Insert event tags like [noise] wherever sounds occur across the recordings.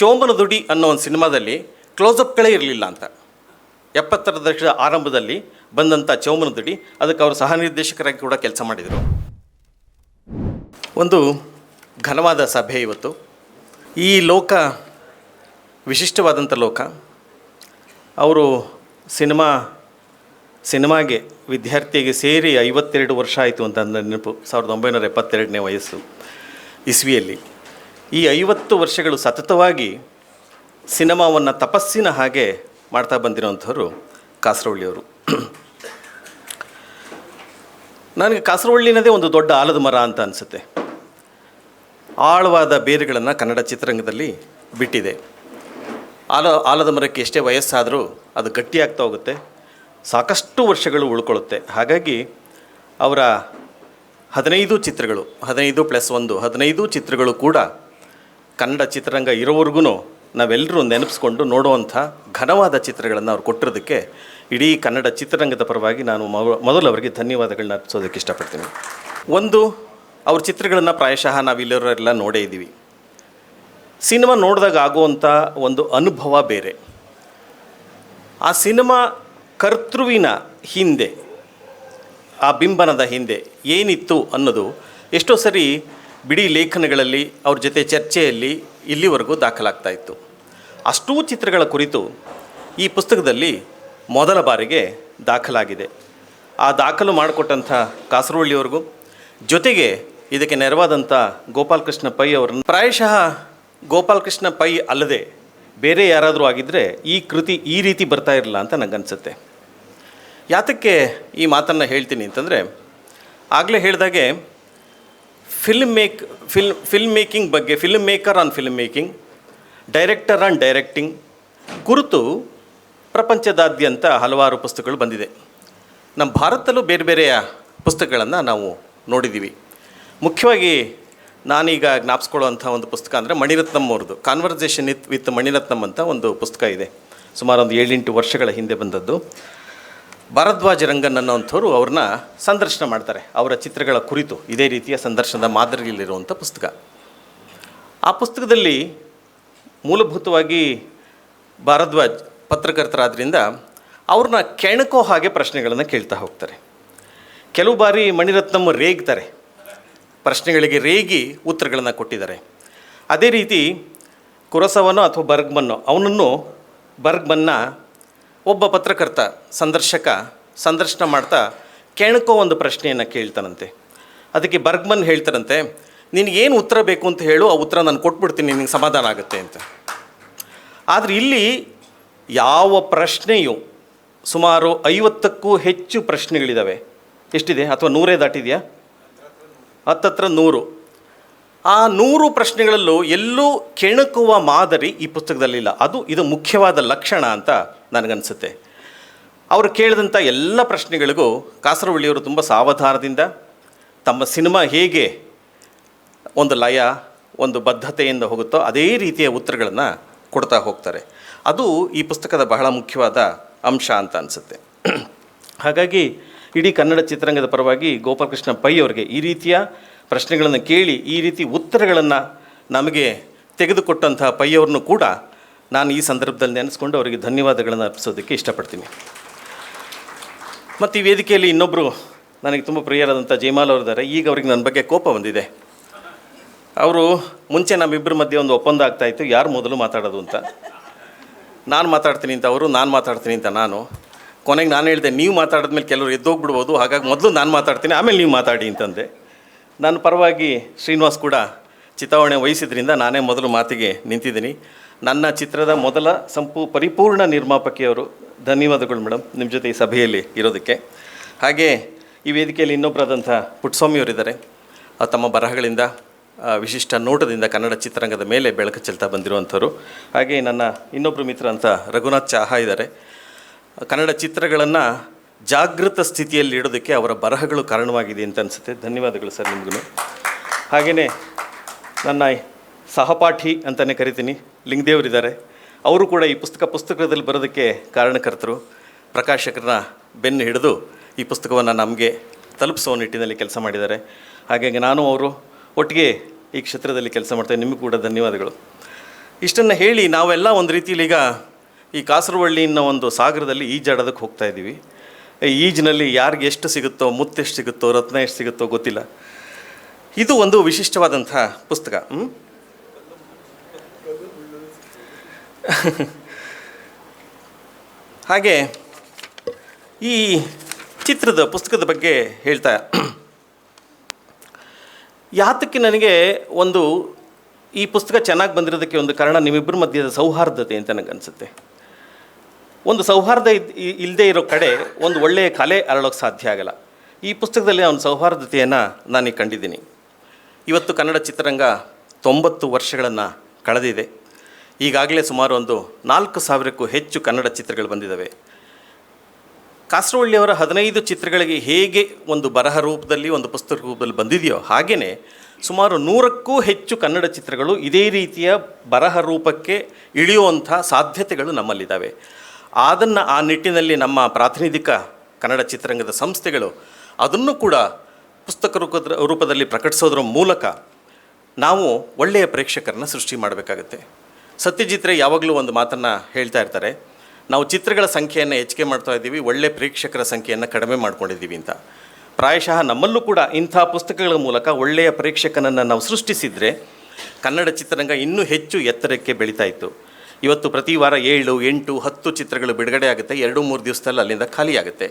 ಚೋಮನ ದುಡಿ ಅನ್ನೋ ಒಂದು ಸಿನಿಮಾದಲ್ಲಿ ಕ್ಲೋಸಪ್ಗಳೇ ಇರಲಿಲ್ಲ ಅಂತ. ಎಪ್ಪತ್ತರ ದಶಕದ ಆರಂಭದಲ್ಲಿ ಬಂದಂಥ ಚೌಮನ ದುಡಿ, ಅದಕ್ಕೆ ಅವರು ಸಹ ನಿರ್ದೇಶಕರಾಗಿ ಕೂಡ ಕೆಲಸ ಮಾಡಿದರು. ಒಂದು ಘನವಾದ ಸಭೆ ಇವತ್ತು. ಈ ಲೋಕ ವಿಶಿಷ್ಟವಾದಂಥ ಲೋಕ, ಅವರು ಸಿನಿಮಾ, ಸಿನಿಮಾಗೆ ವಿದ್ಯಾರ್ಥಿಗೆ ಸೇರಿ ಐವತ್ತೆರಡು ವರ್ಷ ಆಯಿತು ಅಂತ ನೆನಪು. ಸಾವಿರದ ಒಂಬೈನೂರ ಎಪ್ಪತ್ತೆರಡನೇ ವಯಸ್ಸು, ಇಸ್ವಿಯಲ್ಲಿ. ಈ ಐವತ್ತು ವರ್ಷಗಳು ಸತತವಾಗಿ ಸಿನಿಮಾವನ್ನು ತಪಸ್ಸಿನ ಹಾಗೆ ಮಾಡ್ತಾ ಬಂದಿರೋಂಥವ್ರು ಕಾಸರವಳ್ಳಿಯವರು. ನನಗೆ ಕಾಸರವಳ್ಳಿನದೇ ಒಂದು ದೊಡ್ಡ ಆಲದ ಮರ ಅಂತ ಅನಿಸುತ್ತೆ. ಆಳವಾದ ಬೇರುಗಳನ್ನು ಕನ್ನಡ ಚಿತ್ರರಂಗದಲ್ಲಿ ಬಿಟ್ಟಿದೆ. ಆಲ, ಆಲದ ಮರಕ್ಕೆ ಎಷ್ಟೇ ವಯಸ್ಸಾದರೂ ಅದು ಗಟ್ಟಿಯಾಗ್ತಾ ಹೋಗುತ್ತೆ. ಸಾಕಷ್ಟು ವರ್ಷಗಳು ಉಳ್ಕೊಳ್ಳುತ್ತೆ. ಹಾಗಾಗಿ ಅವರ ಹದಿನೈದು ಚಿತ್ರಗಳು, ಹದಿನೈದು ಪ್ಲಸ್ ಒಂದು, ಹದಿನೈದು ಚಿತ್ರಗಳು ಕೂಡ ಕನ್ನಡ ಚಿತ್ರರಂಗ ಇರೋವರೆಗೂ ನಾವೆಲ್ಲರೂ ನೆನಪಿಸ್ಕೊಂಡು ನೋಡುವಂಥ ಘನವಾದ ಚಿತ್ರಗಳನ್ನು ಅವ್ರು ಕೊಟ್ಟಿರೋದಕ್ಕೆ ಇಡೀ ಕನ್ನಡ ಚಿತ್ರರಂಗದ ಪರವಾಗಿ ನಾನು ಮೊದ- ಮೊದಲು ಅವರಿಗೆ ಧನ್ಯವಾದಗಳನ್ನ ಅರ್ಪಿಸೋದಕ್ಕೆ ಇಷ್ಟಪಡ್ತೀನಿ. ಒಂದು, ಅವ್ರ ಚಿತ್ರಗಳನ್ನು ಪ್ರಾಯಶಃ ನಾವಿಲ್ಲವರೆಲ್ಲ ನೋಡೇ ಇದ್ದೀವಿ. ಸಿನಿಮಾ ನೋಡಿದಾಗ ಆಗುವಂಥ ಒಂದು ಅನುಭವ ಬೇರೆ. ಆ ಸಿನಿಮಾ ಕರ್ತೃವಿನ ಹಿಂದೆ, ಆ ಬಿಂಬನದ ಹಿಂದೆ ಏನಿತ್ತು ಅನ್ನೋದು ಎಷ್ಟೋ ಸರಿ ಬಿಡಿ ಲೇಖನಗಳಲ್ಲಿ ಅವ್ರ ಜೊತೆ ಚರ್ಚೆಯಲ್ಲಿ ಇಲ್ಲಿವರೆಗೂ ದಾಖಲಾಗ್ತಾ ಇತ್ತು. ಅಷ್ಟೂ ಚಿತ್ರಗಳ ಕುರಿತು ಈ ಪುಸ್ತಕದಲ್ಲಿ ಮೊದಲ ಬಾರಿಗೆ ದಾಖಲಾಗಿದೆ. ಆ ದಾಖಲು ಮಾಡಿಕೊಟ್ಟಂಥ ಕಾಸರವಳ್ಳಿಯವ್ರಿಗೂ, ಜೊತೆಗೆ ಇದಕ್ಕೆ ನೆರವಾದಂಥ ಗೋಪಾಲಕೃಷ್ಣ ಪೈ ಅವರನ್ನು. ಪ್ರಾಯಶಃ ಗೋಪಾಲಕೃಷ್ಣ ಪೈ ಅಲ್ಲದೆ ಬೇರೆ ಯಾರಾದರೂ ಆಗಿದ್ದರೆ ಈ ಕೃತಿ ಈ ರೀತಿ ಬರ್ತಾ ಇರಲಿಲ್ಲ ಅಂತ ನನಗನ್ಸುತ್ತೆ ಯಾತಕ್ಕೆ ಈ ಮಾತನ್ನು ಹೇಳ್ತೀನಿ ಅಂತಂದರೆ, ಆಗಲೇ ಹೇಳಿದಾಗೆ film make film film making ಬಗ್ಗೆ film maker on film making director on directing ಕುರಿತು ಪ್ರಪಂಚದಾದ್ಯಂತ ಹಲವಾರು ಪುಸ್ತಕಗಳು ಬಂದಿದೆ. ನಮ್ಮ ಭಾರತದಲ್ಲೂ ಬೇರೆ ಬೇರೆಯ ಪುಸ್ತಕಗಳನ್ನು ನಾವು ನೋಡಿದ್ದೀವಿ ಮುಖ್ಯವಾಗಿ ನಾನೀಗ ಜ್ಞಾಪಿಸ್ಕೊಳ್ಳುವಂಥ ಒಂದು ಪುಸ್ತಕ ಅಂದರೆ ಮಣಿರತ್ನಂ ಅವ್ರದ್ದು. ಕಾನ್ವರ್ಸೇಷನ್ ವಿತ್ ವಿತ್ ಮಣಿರತ್ನಂ ಅಂತ ಒಂದು ಪುಸ್ತಕ ಇದೆ. ಸುಮಾರು ಒಂದು ಏಳೆಂಟು ವರ್ಷಗಳ ಹಿಂದೆ ಬಂದದ್ದು. ಭಾರದ್ವಾಜ ರಂಗನ್ ಅನ್ನೋವಂಥವ್ರು ಅವ್ರನ್ನ ಸಂದರ್ಶನ ಮಾಡ್ತಾರೆ. ಅವರ ಚಿತ್ರಗಳ ಕುರಿತು ಇದೇ ರೀತಿಯ ಸಂದರ್ಶನದ ಮಾದರಿಯಲ್ಲಿರುವಂಥ ಪುಸ್ತಕ. ಆ ಪುಸ್ತಕದಲ್ಲಿ ಮೂಲಭೂತವಾಗಿ ಭಾರದ್ವಾಜ್ ಪತ್ರಕರ್ತರಾದ್ರಿಂದ ಅವ್ರನ್ನ ಕೆಣಕೋ ಹಾಗೆ ಪ್ರಶ್ನೆಗಳನ್ನು ಕೇಳ್ತಾ ಹೋಗ್ತಾರೆ. ಕೆಲವು ಬಾರಿ ಮಣಿರತ್ನಮ್ಮ ರೇಗ್ತಾರೆ. ಪ್ರಶ್ನೆಗಳಿಗೆ ರೇಗಿ ಉತ್ತರಗಳನ್ನು ಕೊಟ್ಟಿದ್ದಾರೆ. ಅದೇ ರೀತಿ ಕುರಸವನೋ ಅಥವಾ ಬರ್ಗ್ಮನ್ನೋ ಅವನನ್ನು ಬರ್ಗ್ಮನ್ನ ಒಬ್ಬ ಪತ್ರಕರ್ತ, ಸಂದರ್ಶಕ, ಸಂದರ್ಶನ ಮಾಡ್ತಾ ಕೆಣಕೋ ಒಂದು ಪ್ರಶ್ನೆಯನ್ನು ಕೇಳ್ತಾನಂತೆ. ಅದಕ್ಕೆ ಬರ್ಗ್ಮನ್ ಹೇಳ್ತಾರಂತೆ ನಿನಗೇನು ಉತ್ತರ ಬೇಕು ಅಂತ ಹೇಳು, ಆ ಉತ್ತರ ನಾನು ಕೊಟ್ಬಿಡ್ತೀನಿ, ನಿನಗೆ ಸಮಾಧಾನ ಆಗುತ್ತೆ ಅಂತ. ಆದರೆ ಇಲ್ಲಿ ಯಾವ ಪ್ರಶ್ನೆಯು ಸುಮಾರು ಐವತ್ತಕ್ಕೂ ಹೆಚ್ಚು ಪ್ರಶ್ನೆಗಳಿದ್ದಾವೆ ಎಷ್ಟಿದೆ? ಅಥವಾ ನೂರೇ ದಾಟಿದೆಯಾ? ಹತ್ತತ್ರ ನೂರು. ಆ ನೂರು ಪ್ರಶ್ನೆಗಳಲ್ಲೂ ಎಲ್ಲೂ ಕೆಣಕುವ ಮಾದರಿ ಈ ಪುಸ್ತಕದಲ್ಲಿಲ್ಲ ಅದು ಇದು ಮುಖ್ಯವಾದ ಲಕ್ಷಣ ಅಂತ ನನಗನ್ಸುತ್ತೆ. ಅವರು ಕೇಳಿದಂಥ ಎಲ್ಲ ಪ್ರಶ್ನೆಗಳಿಗೂ ಕಾಸರವಳ್ಳಿಯವರು ತುಂಬ ಸಾವಧಾನದಿಂದ ತಮ್ಮ ಸಿನಿಮಾ ಹೇಗೆ ಒಂದು ಲಯ, ಒಂದು ಬದ್ಧತೆಯಿಂದ ಹೋಗುತ್ತೋ ಅದೇ ರೀತಿಯ ಉತ್ತರಗಳನ್ನು ಕೊಡ್ತಾ ಹೋಗ್ತಾರೆ. ಅದು ಈ ಪುಸ್ತಕದ ಬಹಳ ಮುಖ್ಯವಾದ ಅಂಶ ಅಂತ ಅನಿಸುತ್ತೆ. ಹಾಗಾಗಿ ಇಡೀ ಕನ್ನಡ ಚಿತ್ರರಂಗದ ಪರವಾಗಿ ಗೋಪಾಲಕೃಷ್ಣ ಪೈ ಅವರಿಗೆ ಈ ರೀತಿಯ ಪ್ರಶ್ನೆಗಳನ್ನು ಕೇಳಿ ಈ ರೀತಿ ಉತ್ತರಗಳನ್ನು ನಮಗೆ ತೆಗೆದುಕೊಟ್ಟಂತಹ ಪೈಯವ್ರನ್ನೂ ಕೂಡ ನಾನು ಈ ಸಂದರ್ಭದಲ್ಲಿ ನೆನೆಸ್ಕೊಂಡು ಅವರಿಗೆ ಧನ್ಯವಾದಗಳನ್ನು ಅರ್ಪಿಸೋದಕ್ಕೆ ಇಷ್ಟಪಡ್ತೀನಿ. ಮತ್ತು ಈ ವೇದಿಕೆಯಲ್ಲಿ ಇನ್ನೊಬ್ಬರು ನನಗೆ ತುಂಬ ಪ್ರಿಯರಾದಂಥ ಜೈಮಾಲ್ ಅವರಿದ್ದಾರೆ. ಈಗ ಅವ್ರಿಗೆ ನನ್ನ ಬಗ್ಗೆ ಕೋಪ ಬಂದಿದೆ. ಅವರು ಮುಂಚೆ ನಮ್ಮಿಬ್ಬರ ಮಧ್ಯೆ ಒಂದು ಒಪ್ಪಂದ ಆಗ್ತಾಯಿತ್ತು ಯಾರು ಮೊದಲು ಮಾತಾಡೋದು ಅಂತ? ನಾನು ಮಾತಾಡ್ತೀನಿ ಅಂತ ಅವರು, ನಾನು ಮಾತಾಡ್ತೀನಿ ಅಂತ ನಾನು. ಕೊನೆಗೆ ನಾನು ಹೇಳಿದೆ, ನೀವು ಮಾತಾಡಿದ್ಮೇಲೆ ಕೆಲವರು ಎದ್ದೋಗ್ಬಿಡ್ಬೋದು. ಹಾಗಾಗಿ ಮೊದಲು ನಾನು ಮಾತಾಡ್ತೀನಿ, ಆಮೇಲೆ ನೀವು ಮಾತಾಡಿ ಅಂತಂದೆ. ನನ್ನ ಪರವಾಗಿ ಶ್ರೀನಿವಾಸ್ ಕೂಡ ಚಿತಾವಣೆ ವಹಿಸಿದ್ರಿಂದ ನಾನೇ ಮೊದಲು ಮಾತಿಗೆ ನಿಂತಿದ್ದೀನಿ. ನನ್ನ ಚಿತ್ರದ ಮೊದಲ ಸಂಪೂ ಪರಿಪೂರ್ಣ ನಿರ್ಮಾಪಕಿಯವರು ಧನ್ಯವಾದಗಳು ಮೇಡಮ್ ನಿಮ್ಮ ಜೊತೆ ಈ ಸಭೆಯಲ್ಲಿ ಇರೋದಕ್ಕೆ. ಹಾಗೆ ಈ ವೇದಿಕೆಯಲ್ಲಿ ಇನ್ನೊಬ್ಬರಾದಂಥ ಪುಟ್ಸ್ವಾಮಿಯವರಿದ್ದಾರೆ. ತಮ್ಮ ಬರಹಗಳಿಂದ ವಿಶಿಷ್ಟ ನೋಟದಿಂದ ಕನ್ನಡ ಚಿತ್ರರಂಗದ ಮೇಲೆ ಬೆಳಕು ಚೆಲ್ತಾ ಬಂದಿರುವಂಥವ್ರು. ಹಾಗೆ ನನ್ನ ಇನ್ನೊಬ್ಬರು ಮಿತ್ರ ಅಂತ ರಘುನಾಥ್ ಚಾಹ ಇದ್ದಾರೆ. ಕನ್ನಡ ಚಿತ್ರಗಳನ್ನು ಜಾಗೃತ ಸ್ಥಿತಿಯಲ್ಲಿ ಇಡೋದಕ್ಕೆ ಅವರ ಬರಹಗಳು ಕಾರಣವಾಗಿದೆ ಅಂತ ಅನಿಸುತ್ತೆ. ಧನ್ಯವಾದಗಳು ಸರ್ ನಿಮಗೂ. ಹಾಗೆಯೇ ನನ್ನ ಸಹಪಾಠಿ ಅಂತಲೇ ಕರಿತೀನಿ. ಲಿಂಗದೇವರಿದ್ದಾರೆ. ಅವರು ಕೂಡ ಈ ಪುಸ್ತಕ ಪುಸ್ತಕದಲ್ಲಿ ಬರೋದಕ್ಕೆ ಕಾರಣಕರ್ತರು. ಪ್ರಕಾಶಕರನ್ನ ಬೆನ್ನು ಹಿಡಿದು ಈ ಪುಸ್ತಕವನ್ನು ನಮಗೆ ತಲುಪಿಸುವ ನಿಟ್ಟಿನಲ್ಲಿ ಕೆಲಸ ಮಾಡಿದ್ದಾರೆ. ಹಾಗಾಗಿ ನಾನು ಅವರು ಒಟ್ಟಿಗೆ ಈ ಕ್ಷೇತ್ರದಲ್ಲಿ ಕೆಲಸ ಮಾಡ್ತೇನೆ. ನಿಮಗೂ ಕೂಡ ಧನ್ಯವಾದಗಳು. ಇಷ್ಟನ್ನು ಹೇಳಿ ನಾವೆಲ್ಲ ಒಂದು ರೀತಿಯಲ್ಲಿ ಈಗ ಈ ಕಾಸರವಳ್ಳಿಯನ್ನ ಒಂದು ಸಾಗರದಲ್ಲಿ ಈಜಾಡೋದಕ್ಕೆ ಹೋಗ್ತಾ ಇದ್ದೀವಿ. ಈಜಿನಲ್ಲಿ ಯಾರಿಗೆ ಎಷ್ಟು ಸಿಗುತ್ತೋ ಮುತ್ತೆಷ್ಟು ಸಿಗುತ್ತೋ, ರತ್ನ ಎಷ್ಟು ಸಿಗುತ್ತೋ ಗೊತ್ತಿಲ್ಲ ಇದು ಒಂದು ವಿಶಿಷ್ಟವಾದಂತಹ ಪುಸ್ತಕ? ಹಾಗೆ ಈ ಚಿತ್ರದ ಪುಸ್ತಕದ ಬಗ್ಗೆ ಹೇಳ್ತಾ, ಯಾತಕ್ಕೆ ನನಗೆ ಒಂದು ಈ ಪುಸ್ತಕ ಚೆನ್ನಾಗಿ ಬಂದಿರೋದಕ್ಕೆ ಒಂದು ಕಾರಣ ನಿಮ್ಮಿಬ್ಬರ ಮಧ್ಯದ ಸೌಹಾರ್ದತೆ ಅಂತ ನನಗೆ ಅನಿಸುತ್ತೆ ಒಂದು ಸೌಹಾರ್ದ ಇದ್ ಇಲ್ಲದೆ ಇರೋ ಕಡೆ ಒಂದು ಒಳ್ಳೆಯ ಕಲೆ ಅರಳೋಕ್ಕೆ ಸಾಧ್ಯ ಆಗಲ್ಲ. ಈ ಪುಸ್ತಕದಲ್ಲಿ ಅವನ ಸೌಹಾರ್ದತೆಯನ್ನು ನಾನು ಕಂಡಿದ್ದೀನಿ. ಇವತ್ತು ಕನ್ನಡ ಚಿತ್ರರಂಗ ತೊಂಬತ್ತು ವರ್ಷಗಳನ್ನು ಕಳೆದಿದೆ. ಈಗಾಗಲೇ ಸುಮಾರು ಒಂದು ನಾಲ್ಕು ಸಾವಿರಕ್ಕೂ ಹೆಚ್ಚು ಕನ್ನಡ ಚಿತ್ರಗಳು ಬಂದಿದ್ದಾವೆ. ಕಾಸರವಳ್ಳಿಯವರ ಹದಿನೈದು ಚಿತ್ರಗಳಿಗೆ ಹೇಗೆ ಒಂದು ಬರಹ ರೂಪದಲ್ಲಿ, ಒಂದು ಪುಸ್ತಕ ರೂಪದಲ್ಲಿ ಬಂದಿದೆಯೋ ಹಾಗೆಯೇ ಸುಮಾರು ನೂರಕ್ಕೂ ಹೆಚ್ಚು ಕನ್ನಡ ಚಿತ್ರಗಳು ಇದೇ ರೀತಿಯ ಬರಹ ರೂಪಕ್ಕೆ ಇಳಿಯುವಂಥ ಸಾಧ್ಯತೆಗಳು ನಮ್ಮಲ್ಲಿದ್ದಾವೆ. ಅದನ್ನು ಆ ನಿಟ್ಟಿನಲ್ಲಿ ನಮ್ಮ ಪ್ರಾತಿನಿಧಿಕ ಕನ್ನಡ ಚಿತ್ರರಂಗದ ಸಂಸ್ಥೆಗಳು ಅದನ್ನು ಕೂಡ ಪುಸ್ತಕ ರೂಪದ ರೂಪದಲ್ಲಿ ಪ್ರಕಟಿಸೋದ್ರ ಮೂಲಕ ನಾವು ಒಳ್ಳೆಯ ಪ್ರೇಕ್ಷಕರನ್ನ ಸೃಷ್ಟಿ ಮಾಡಬೇಕಾಗತ್ತೆ. ಸತ್ಯಜಿತ್ ರೇ ಯಾವಾಗಲೂ ಒಂದು ಮಾತನ್ನು ಹೇಳ್ತಾ ಇರ್ತಾರೆ, ನಾವು ಚಿತ್ರಗಳ ಸಂಖ್ಯೆಯನ್ನು ಹೆಚ್ಚಿಗೆ ಮಾಡ್ತಾ ಇದ್ದೀವಿ, ಒಳ್ಳೆ ಪ್ರೇಕ್ಷಕರ ಸಂಖ್ಯೆಯನ್ನು ಕಡಿಮೆ ಮಾಡ್ಕೊಂಡಿದ್ದೀವಿ ಅಂತ. ಪ್ರಾಯಶಃ ನಮ್ಮಲ್ಲೂ ಕೂಡ ಇಂಥ ಪುಸ್ತಕಗಳ ಮೂಲಕ ಒಳ್ಳೆಯ ಪ್ರೇಕ್ಷಕನನ್ನು ನಾವು ಸೃಷ್ಟಿಸಿದರೆ ಕನ್ನಡ ಚಿತ್ರರಂಗ ಇನ್ನೂ ಹೆಚ್ಚು ಎತ್ತರಕ್ಕೆ ಬೆಳೀತಾ ಇತ್ತು. ಇವತ್ತು ಪ್ರತಿ ವಾರ ಏಳು, ಎಂಟು, ಹತ್ತು ಚಿತ್ರಗಳು ಬಿಡುಗಡೆ ಆಗುತ್ತೆ. ಎರಡು, ಮೂರು ದಿವಸದಲ್ಲಿ ಅಲ್ಲಿಂದ ಖಾಲಿಯಾಗುತ್ತೆ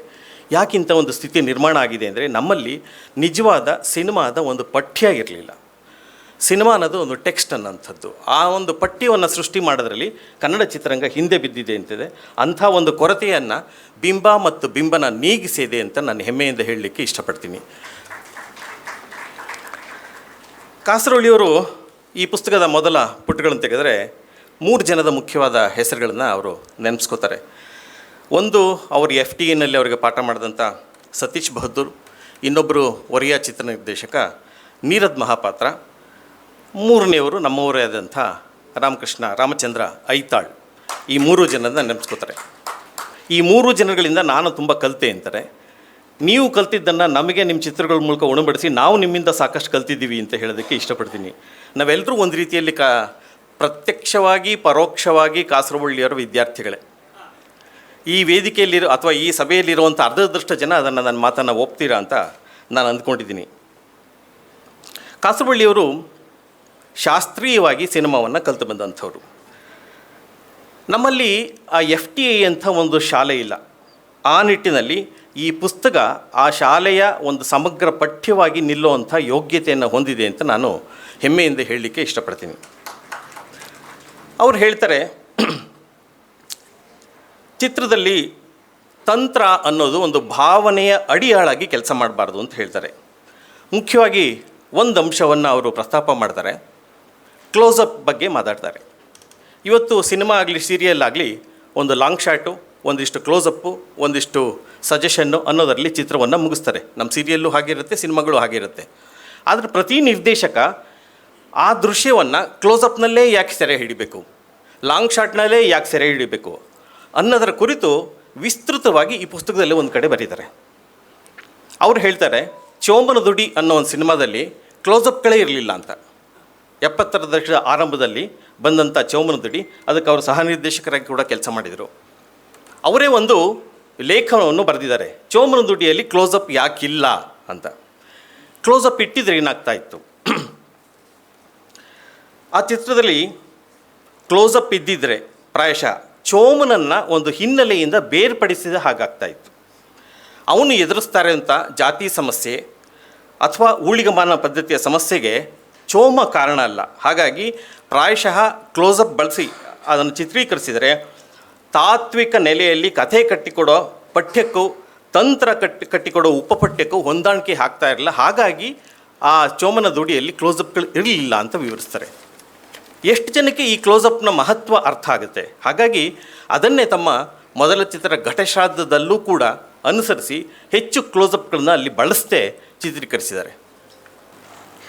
ಯಾಕಿಂತ ಒಂದು ಸ್ಥಿತಿ ನಿರ್ಮಾಣ ಆಗಿದೆ ಅಂದರೆ ನಮ್ಮಲ್ಲಿ ನಿಜವಾದ ಸಿನಿಮಾದ ಒಂದು ಪಠ್ಯ ಇರಲಿಲ್ಲ. ಸಿನಿಮಾ ಅನ್ನೋದು ಒಂದು ಟೆಕ್ಸ್ಟ್ ಅನ್ನೋಂಥದ್ದು ಆ ಒಂದು ಪಠ್ಯವನ್ನು ಸೃಷ್ಟಿ ಮಾಡೋದ್ರಲ್ಲಿ ಕನ್ನಡ ಚಿತ್ರರಂಗ ಹಿಂದೆ ಬಿದ್ದಿದೆ ಅಂತಿದೆ. ಅಂಥ ಒಂದು ಕೊರತೆಯನ್ನು ಬಿಂಬ ಮತ್ತು ಬಿಂಬನ ನೀಗಿಸಿದೆ ಅಂತ ನಾನು ಹೆಮ್ಮೆಯಿಂದ ಹೇಳಲಿಕ್ಕೆ ಇಷ್ಟಪಡ್ತೀನಿ. ಕಾಸರವಳ್ಳಿಯವರು ಈ ಪುಸ್ತಕದ ಮೊದಲ ಪುಟಗಳನ್ನು ತೆಗೆದರೆ ಮೂರು ಜನದ ಮುಖ್ಯವಾದ ಹೆಸರುಗಳನ್ನು ಅವರು ನೆನೆಸ್ಕೋತಾರೆ. ಒಂದು, ಅವರು ಎಫ್ ಟಿ ಎನಲ್ಲಿ ಅವರಿಗೆ ಪಾಠ ಮಾಡಿದಂಥ ಸತೀಶ್ ಬಹದ್ದೂರ್ ಇನ್ನೊಬ್ಬರು ಒರಿಯಾ ಚಿತ್ರ ನಿರ್ದೇಶಕ ನೀರದ್ ಮಹಾಪಾತ್ರ, ಮೂರನೆಯವರು ನಮ್ಮವರೇ ಆದಂಥ ರಾಮಕೃಷ್ಣ ರಾಮಚಂದ್ರ ಐತಾಳ್ ಈ ಮೂರು ಜನರನ್ನ ನೆನೆಸ್ಕೋತಾರೆ. ಈ ಮೂರು ಜನಗಳಿಂದ ನಾನು ತುಂಬ ಕಲಿತೆ ಅಂತಾರೆ ನೀವು ಕಲ್ತಿದ್ದನ್ನು ನಮಗೆ ನಿಮ್ಮ ಚಿತ್ರಗಳ ಮೂಲಕ ಉಣಬಡಿಸಿ ನಾವು ನಿಮ್ಮಿಂದ ಸಾಕಷ್ಟು ಕಲ್ತಿದ್ದೀವಿ ಅಂತ ಹೇಳೋದಕ್ಕೆ ಇಷ್ಟಪಡ್ತೀನಿ. ನಾವೆಲ್ಲರೂ ಒಂದು ರೀತಿಯಲ್ಲಿ ಕಾ ಪ್ರತ್ಯಕ್ಷವಾಗಿ, ಪರೋಕ್ಷವಾಗಿ ಕಾಸರಬಳ್ಳಿಯವರು ವಿದ್ಯಾರ್ಥಿಗಳೇ. ಈ ವೇದಿಕೆಯಲ್ಲಿರೋ ಅಥವಾ ಈ ಸಭೆಯಲ್ಲಿರುವಂಥ ಅರ್ಧದಷ್ಟು ಜನ ಅದನ್ನು ನನ್ನ ಮಾತನ್ನು ಒಪ್ತೀರಾ ಅಂತ ನಾನು ಅಂದ್ಕೊಂಡಿದ್ದೀನಿ. ಕಾಸರಬಳ್ಳಿಯವರು ಶಾಸ್ತ್ರೀಯವಾಗಿ ಸಿನಿಮಾವನ್ನು ಕಲಿತು ಬಂದಂಥವ್ರು. ನಮ್ಮಲ್ಲಿ ಆ ಎಫ್ ಟಿ ಐ ಅಂತ ಒಂದು ಶಾಲೆ ಇಲ್ಲ. ಆ ನಿಟ್ಟಿನಲ್ಲಿ ಈ ಪುಸ್ತಕ ಆ ಶಾಲೆಯ ಒಂದು ಸಮಗ್ರ ಪಠ್ಯವಾಗಿ ನಿಲ್ಲುವಂಥ ಯೋಗ್ಯತೆಯನ್ನು ಹೊಂದಿದೆ ಅಂತ ನಾನು ಹೆಮ್ಮೆಯಿಂದ ಹೇಳಲಿಕ್ಕೆ ಇಷ್ಟಪಡ್ತೀನಿ. ಅವ್ರು ಹೇಳ್ತಾರೆ, ಚಿತ್ರದಲ್ಲಿ ತಂತ್ರ ಅನ್ನೋದು ಒಂದು ಭಾವನೆಯ ಅಡಿಯಾಳಾಗಿ ಕೆಲಸ ಮಾಡಬಾರ್ದು ಅಂತ ಹೇಳ್ತಾರೆ. ಮುಖ್ಯವಾಗಿ ಒಂದು ಅಂಶವನ್ನು ಅವರು ಪ್ರಸ್ತಾಪ ಮಾಡ್ತಾರೆ ಕ್ಲೋಸಪ್ ಬಗ್ಗೆ ಮಾತಾಡ್ತಾರೆ. ಇವತ್ತು ಸಿನಿಮಾ ಆಗಲಿ ಸೀರಿಯಲ್ ಆಗಲಿ, ಒಂದು ಲಾಂಗ್ ಶಾಟು ಒಂದಿಷ್ಟು ಕ್ಲೋಸಪ್ಪು ಒಂದಿಷ್ಟು ಸಜೆಷನ್ನು ಅನ್ನೋದರಲ್ಲಿ ಚಿತ್ರವನ್ನು ಮುಗಿಸ್ತಾರೆ. ನಮ್ಮ ಸೀರಿಯಲ್ಲು ಹಾಗಿರುತ್ತೆ, ಸಿನಿಮಾಗಳು ಹಾಗಿರುತ್ತೆ. ಆದರೆ ಪ್ರತಿ ನಿರ್ದೇಶಕ ಆ ದೃಶ್ಯವನ್ನು ಕ್ಲೋಸಪ್ನಲ್ಲೇ ಯಾಕೆ ಸೆರೆ ಹಿಡಿಬೇಕು? ಲಾಂಗ್ ಶಾಟ್ನಲ್ಲೇ ಯಾಕೆ ಸೆರೆ ಹಿಡಿಬೇಕು? ಅನ್ನೋದರ ಕುರಿತು ವಿಸ್ತೃತವಾಗಿ ಈ ಪುಸ್ತಕದಲ್ಲಿ ಒಂದು ಕಡೆ ಬರೀತಾರೆ. ಅವ್ರು ಹೇಳ್ತಾರೆ, ಚೋಮನ ದುಡಿ ಅನ್ನೋ ಒಂದು ಸಿನಿಮಾದಲ್ಲಿ ಕ್ಲೋಸಪ್ಗಳೇ ಇರಲಿಲ್ಲ ಅಂತ. ಎಪ್ಪತ್ತರ ದಶಕದ ಆರಂಭದಲ್ಲಿ ಬಂದಂಥ ಚೌಮನ ದುಡಿ, ಅದಕ್ಕೆ ಅವರು ಸಹ ನಿರ್ದೇಶಕರಾಗಿ ಕೂಡ ಕೆಲಸ ಮಾಡಿದರು. ಅವರೇ ಒಂದು ಲೇಖನವನ್ನು ಬರೆದಿದ್ದಾರೆ, ಚೋಮನ ದುಡಿಯಲ್ಲಿ ಕ್ಲೋಸಪ್ ಯಾಕಿಲ್ಲ ಅಂತ. ಕ್ಲೋಸಪ್ ಇಟ್ಟಿದ್ರೆ ಏನಾಗ್ತಾ ಇತ್ತು? ಆ ಚಿತ್ರದಲ್ಲಿ ಕ್ಲೋಸಪ್ ಇದ್ದಿದ್ರೆ ಪ್ರಾಯಶಃ ಚೋಮನನ್ನು ಒಂದು ಹಿನ್ನೆಲೆಯಿಂದ ಬೇರ್ಪಡಿಸಿದ ಹಾಗಾಗ್ತಾ ಇತ್ತು. ಅವನು ಎದುರಿಸ್ತಾರೆ ಅಂತ ಜಾತಿ ಸಮಸ್ಯೆ ಅಥವಾ ಊಳಿಗಮಾನ ಪದ್ಧತಿಯ ಸಮಸ್ಯೆಗೆ ಚೋಮ ಕಾರಣ ಅಲ್ಲ. ಹಾಗಾಗಿ ಪ್ರಾಯಶಃ ಕ್ಲೋಸಪ್ ಬಳಸಿ ಅದನ್ನು ಚಿತ್ರೀಕರಿಸಿದರೆ ತಾತ್ವಿಕ ನೆಲೆಯಲ್ಲಿ ಕಥೆ ಕಟ್ಟಿಕೊಡೋ ಪಠ್ಯಕ್ಕೂ ತಂತ್ರ ಕಟ್ಟಿ ಕಟ್ಟಿಕೊಡೋ ಉಪಪಠ್ಯಕ್ಕೂ ಹೊಂದಾಣಿಕೆ ಆಗ್ತಾ ಇರಲಿಲ್ಲ. ಹಾಗಾಗಿ ಆ ಚೋಮನ ದುಡಿಯಲ್ಲಿ ಕ್ಲೋಸಪ್ಗಳು ಇರಲಿಲ್ಲ ಅಂತ ವಿವರಿಸ್ತಾರೆ. ಎಷ್ಟು ಜನಕ್ಕೆ ಈ ಕ್ಲೋಸಪ್ನ ಮಹತ್ವ ಅರ್ಥ ಆಗುತ್ತೆ? ಹಾಗಾಗಿ ಅದನ್ನೇ ತಮ್ಮ ಮೊದಲ ಚಿತ್ರ ಘಟಶ್ರಾದ್ದದಲ್ಲೂ ಕೂಡ ಅನುಸರಿಸಿ ಹೆಚ್ಚು ಕ್ಲೋಸಪ್ಗಳನ್ನ ಅಲ್ಲಿ ಬಳಸದೆ ಚಿತ್ರೀಕರಿಸಿದ್ದಾರೆ.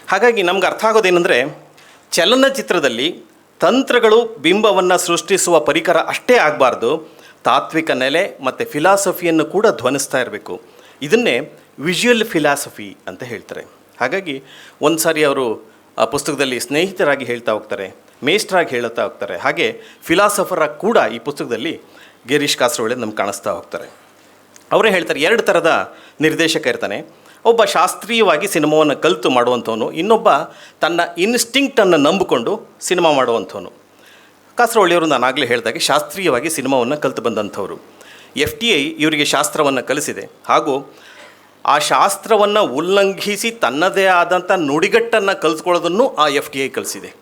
ಹಾಗಾಗಿ ನಮ್ಗೆ ಅರ್ಥ ಆಗೋದೇನೆಂದರೆ, ಚಲನಚಿತ್ರದಲ್ಲಿ ತಂತ್ರಗಳು ಬಿಂಬವನ್ನು ಸೃಷ್ಟಿಸುವ ಪರಿಕರ ಅಷ್ಟೇ ಆಗಬಾರ್ದು. ತಾತ್ವಿಕ ನೆಲೆ ಮತ್ತು ಫಿಲಾಸಫಿಯನ್ನು ಕೂಡ ಧ್ವನಿಸ್ತಾ ಇರಬೇಕು. ಇದನ್ನೇ ವಿಜುವಲ್ ಫಿಲಾಸಫಿ ಅಂತ ಹೇಳ್ತಾರೆ. ಹಾಗಾಗಿ ಒಂದು ಸಾರಿ ಅವರು ಪುಸ್ತಕದಲ್ಲಿ ಸ್ನೇಹಿತರಾಗಿ ಹೇಳ್ತಾ ಹೋಗ್ತಾರೆ ಮೇಸ್ಟ್ರಾಗಿ ಹೇಳುತ್ತಾ ಹೋಗ್ತಾರೆ. ಹಾಗೆ ಫಿಲಾಸಫರಾಗಿ ಕೂಡ ಈ ಪುಸ್ತಕದಲ್ಲಿ ಗಿರೀಶ್ ಕಾಸರವಳ್ಳಿ ನಮ್ಗೆ ಕಾಣಿಸ್ತಾ ಹೋಗ್ತಾರೆ. ಅವರೇ ಹೇಳ್ತಾರೆ, ಎರಡು ಥರದ ನಿರ್ದೇಶಕ ಇರ್ತಾನೆ. ಒಬ್ಬ ಶಾಸ್ತ್ರೀಯವಾಗಿ ಸಿನಿಮಾವನ್ನು ಕಲಿತು ಮಾಡುವಂಥವನು, ಇನ್ನೊಬ್ಬ ತನ್ನ ಇನ್ಸ್ಟಿಂಕ್ಟನ್ನು ನಂಬಿಕೊಂಡು ಸಿನಿಮಾ ಮಾಡುವಂಥವನು. ಕಾಸರವಳ್ಳಿಯವರು ನಾನು ಆಗಲೇ ಹೇಳಿದಾಗೆ ಶಾಸ್ತ್ರೀಯವಾಗಿ ಸಿನಿಮಾವನ್ನು ಕಲಿತು ಬಂದಂಥವ್ರು. ಎಫ್ ಟಿ ಐ ಇವರಿಗೆ ಶಾಸ್ತ್ರವನ್ನು ಕಲಿಸಿದೆ. ಹಾಗೂ ಆ ಶಾಸ್ತ್ರವನ್ನು ಉಲ್ಲಂಘಿಸಿ ತನ್ನದೇ ಆದಂಥ ನುಡಿಗಟ್ಟನ್ನು ಕಲಿಸ್ಕೊಳ್ಳೋದನ್ನು ಆ ಎಫ್ ಡಿ ಐ ಕಲಿಸಿದೆ.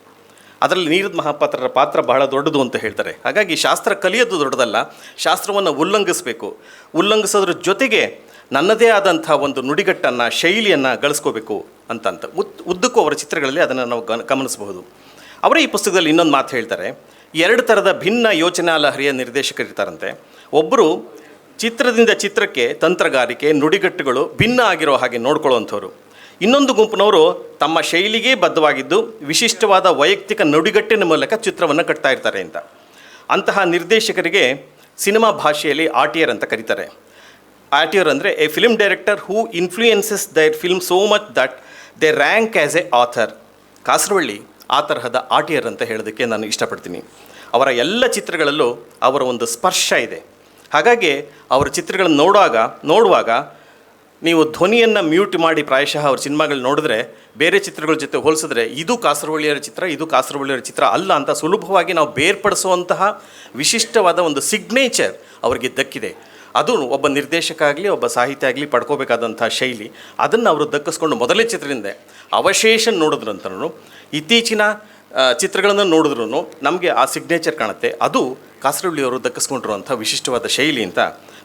ಅದರಲ್ಲಿ ನೀರದ್ ಮಹಾಪಾತ್ರರ ಪಾತ್ರ ಬಹಳ ದೊಡ್ಡದು ಅಂತ ಹೇಳ್ತಾರೆ. ಹಾಗಾಗಿ ಶಾಸ್ತ್ರ ಕಲಿಯೋದು ದೊಡ್ಡದಲ್ಲ, ಶಾಸ್ತ್ರವನ್ನು ಉಲ್ಲಂಘಿಸಬೇಕು. ಉಲ್ಲಂಘಿಸೋದ್ರ ಜೊತೆಗೆ ನನ್ನದೇ ಆದಂಥ ಒಂದು ನುಡಿಗಟ್ಟನ್ನು, ಶೈಲಿಯನ್ನು ಗಳಿಸ್ಕೋಬೇಕು ಅಂತಂತ. ಉತ್, ಉದ್ದಕ್ಕೂ ಅವರ ಚಿತ್ರಗಳಲ್ಲಿ ಅದನ್ನು ನಾವು ಗಮನಿಸಬಹುದು. ಅವರೇ ಈ ಪುಸ್ತಕದಲ್ಲಿ ಇನ್ನೊಂದು ಮಾತು ಹೇಳ್ತಾರೆ. ಎರಡು ಥರದ ಭಿನ್ನ ಯೋಚನಾ ಲಹರಿಯ ನಿರ್ದೇಶಕರಿರ್ತಾರಂತೆ. ಒಬ್ಬರು ಚಿತ್ರದಿಂದ ಚಿತ್ರಕ್ಕೆ ತಂತ್ರಗಾರಿಕೆ, ನುಡಿಗಟ್ಟುಗಳು ಭಿನ್ನ ಆಗಿರೋ ಹಾಗೆ ನೋಡ್ಕೊಳ್ಳುವಂಥವ್ರು. ಇನ್ನೊಂದು ಗುಂಪಿನವರು ತಮ್ಮ ಶೈಲಿಗೆ ಬದ್ಧವಾಗಿದ್ದು ವಿಶಿಷ್ಟವಾದ ವೈಯಕ್ತಿಕ ನುಡಿಗಟ್ಟಿನ ಮೂಲಕ ಚಿತ್ರವನ್ನು ಕಟ್ತಾ ಇರ್ತಾರೆ ಅಂತ. ಅಂತಹ ನಿರ್ದೇಶಕರಿಗೆ ಸಿನಿಮಾ ಭಾಷೆಯಲ್ಲಿ ಆಟಿಯರ್ ಅಂತ ಕರೀತಾರೆ. ಆಟಿಯರ್ ಅಂದರೆ a film director who influences their film so much that they rank as a author. Kasaravalli ಆ ತರಹದ ಆಟಿಯರ್ ಅಂತ ಹೇಳೋದಕ್ಕೆ ನಾನು ಇಷ್ಟಪಡ್ತೀನಿ. ಅವರ ಎಲ್ಲ ಚಿತ್ರಗಳಲ್ಲೂ ಅವರ ಒಂದು ಸ್ಪರ್ಶ ಇದೆ. ಹಾಗಾಗಿ ಅವರ ಚಿತ್ರಗಳನ್ನು ನೋಡುವಾಗ ನೋಡುವಾಗ ನೀವು ಧ್ವನಿಯನ್ನು ಮ್ಯೂಟ್ ಮಾಡಿ ಪ್ರಾಯಶಃ ಅವ್ರ ಸಿನಿಮಾಗಳು ನೋಡಿದ್ರೆ ಬೇರೆ ಚಿತ್ರಗಳ ಜೊತೆ ಹೋಲಿಸಿದ್ರೆ ಇದು ಕಾಸರವಳ್ಳಿಯರ ಚಿತ್ರ, ಇದು ಕಾಸರವಳ್ಳಿಯರ ಚಿತ್ರ ಅಲ್ಲ ಅಂತ ಸುಲಭವಾಗಿ ನಾವು ಬೇರ್ಪಡಿಸುವಂತಹ ವಿಶಿಷ್ಟವಾದ ಒಂದು ಸಿಗ್ನೇಚರ್ ಅವರಿಗೆ ದಕ್ಕಿದೆ. ಅದು ಒಬ್ಬ ನಿರ್ದೇಶಕ ಆಗಲಿ, ಒಬ್ಬ ಸಾಹಿತ್ಯ ಆಗಲಿ ಪಡ್ಕೋಬೇಕಾದಂಥ ಶೈಲಿ. ಅದನ್ನು ಅವರು ದಕ್ಕಿಸ್ಕೊಂಡು ಮೊದಲೇ ಚಿತ್ರದಿಂದ ಅವಶೇಷ ನೋಡಿದ್ರಂತನೂ, ಇತ್ತೀಚಿನ ಚಿತ್ರಗಳನ್ನು ನೋಡಿದ್ರೂ ನಮಗೆ ಆ ಸಿಗ್ನೇಚರ್ ಕಾಣುತ್ತೆ. ಅದು ಕಾಸರವಳ್ಳಿಯವರು ದಕ್ಕಿಸ್ಕೊಂಡಿರುವಂಥ ವಿಶಿಷ್ಟವಾದ ಶೈಲಿ ಅಂತ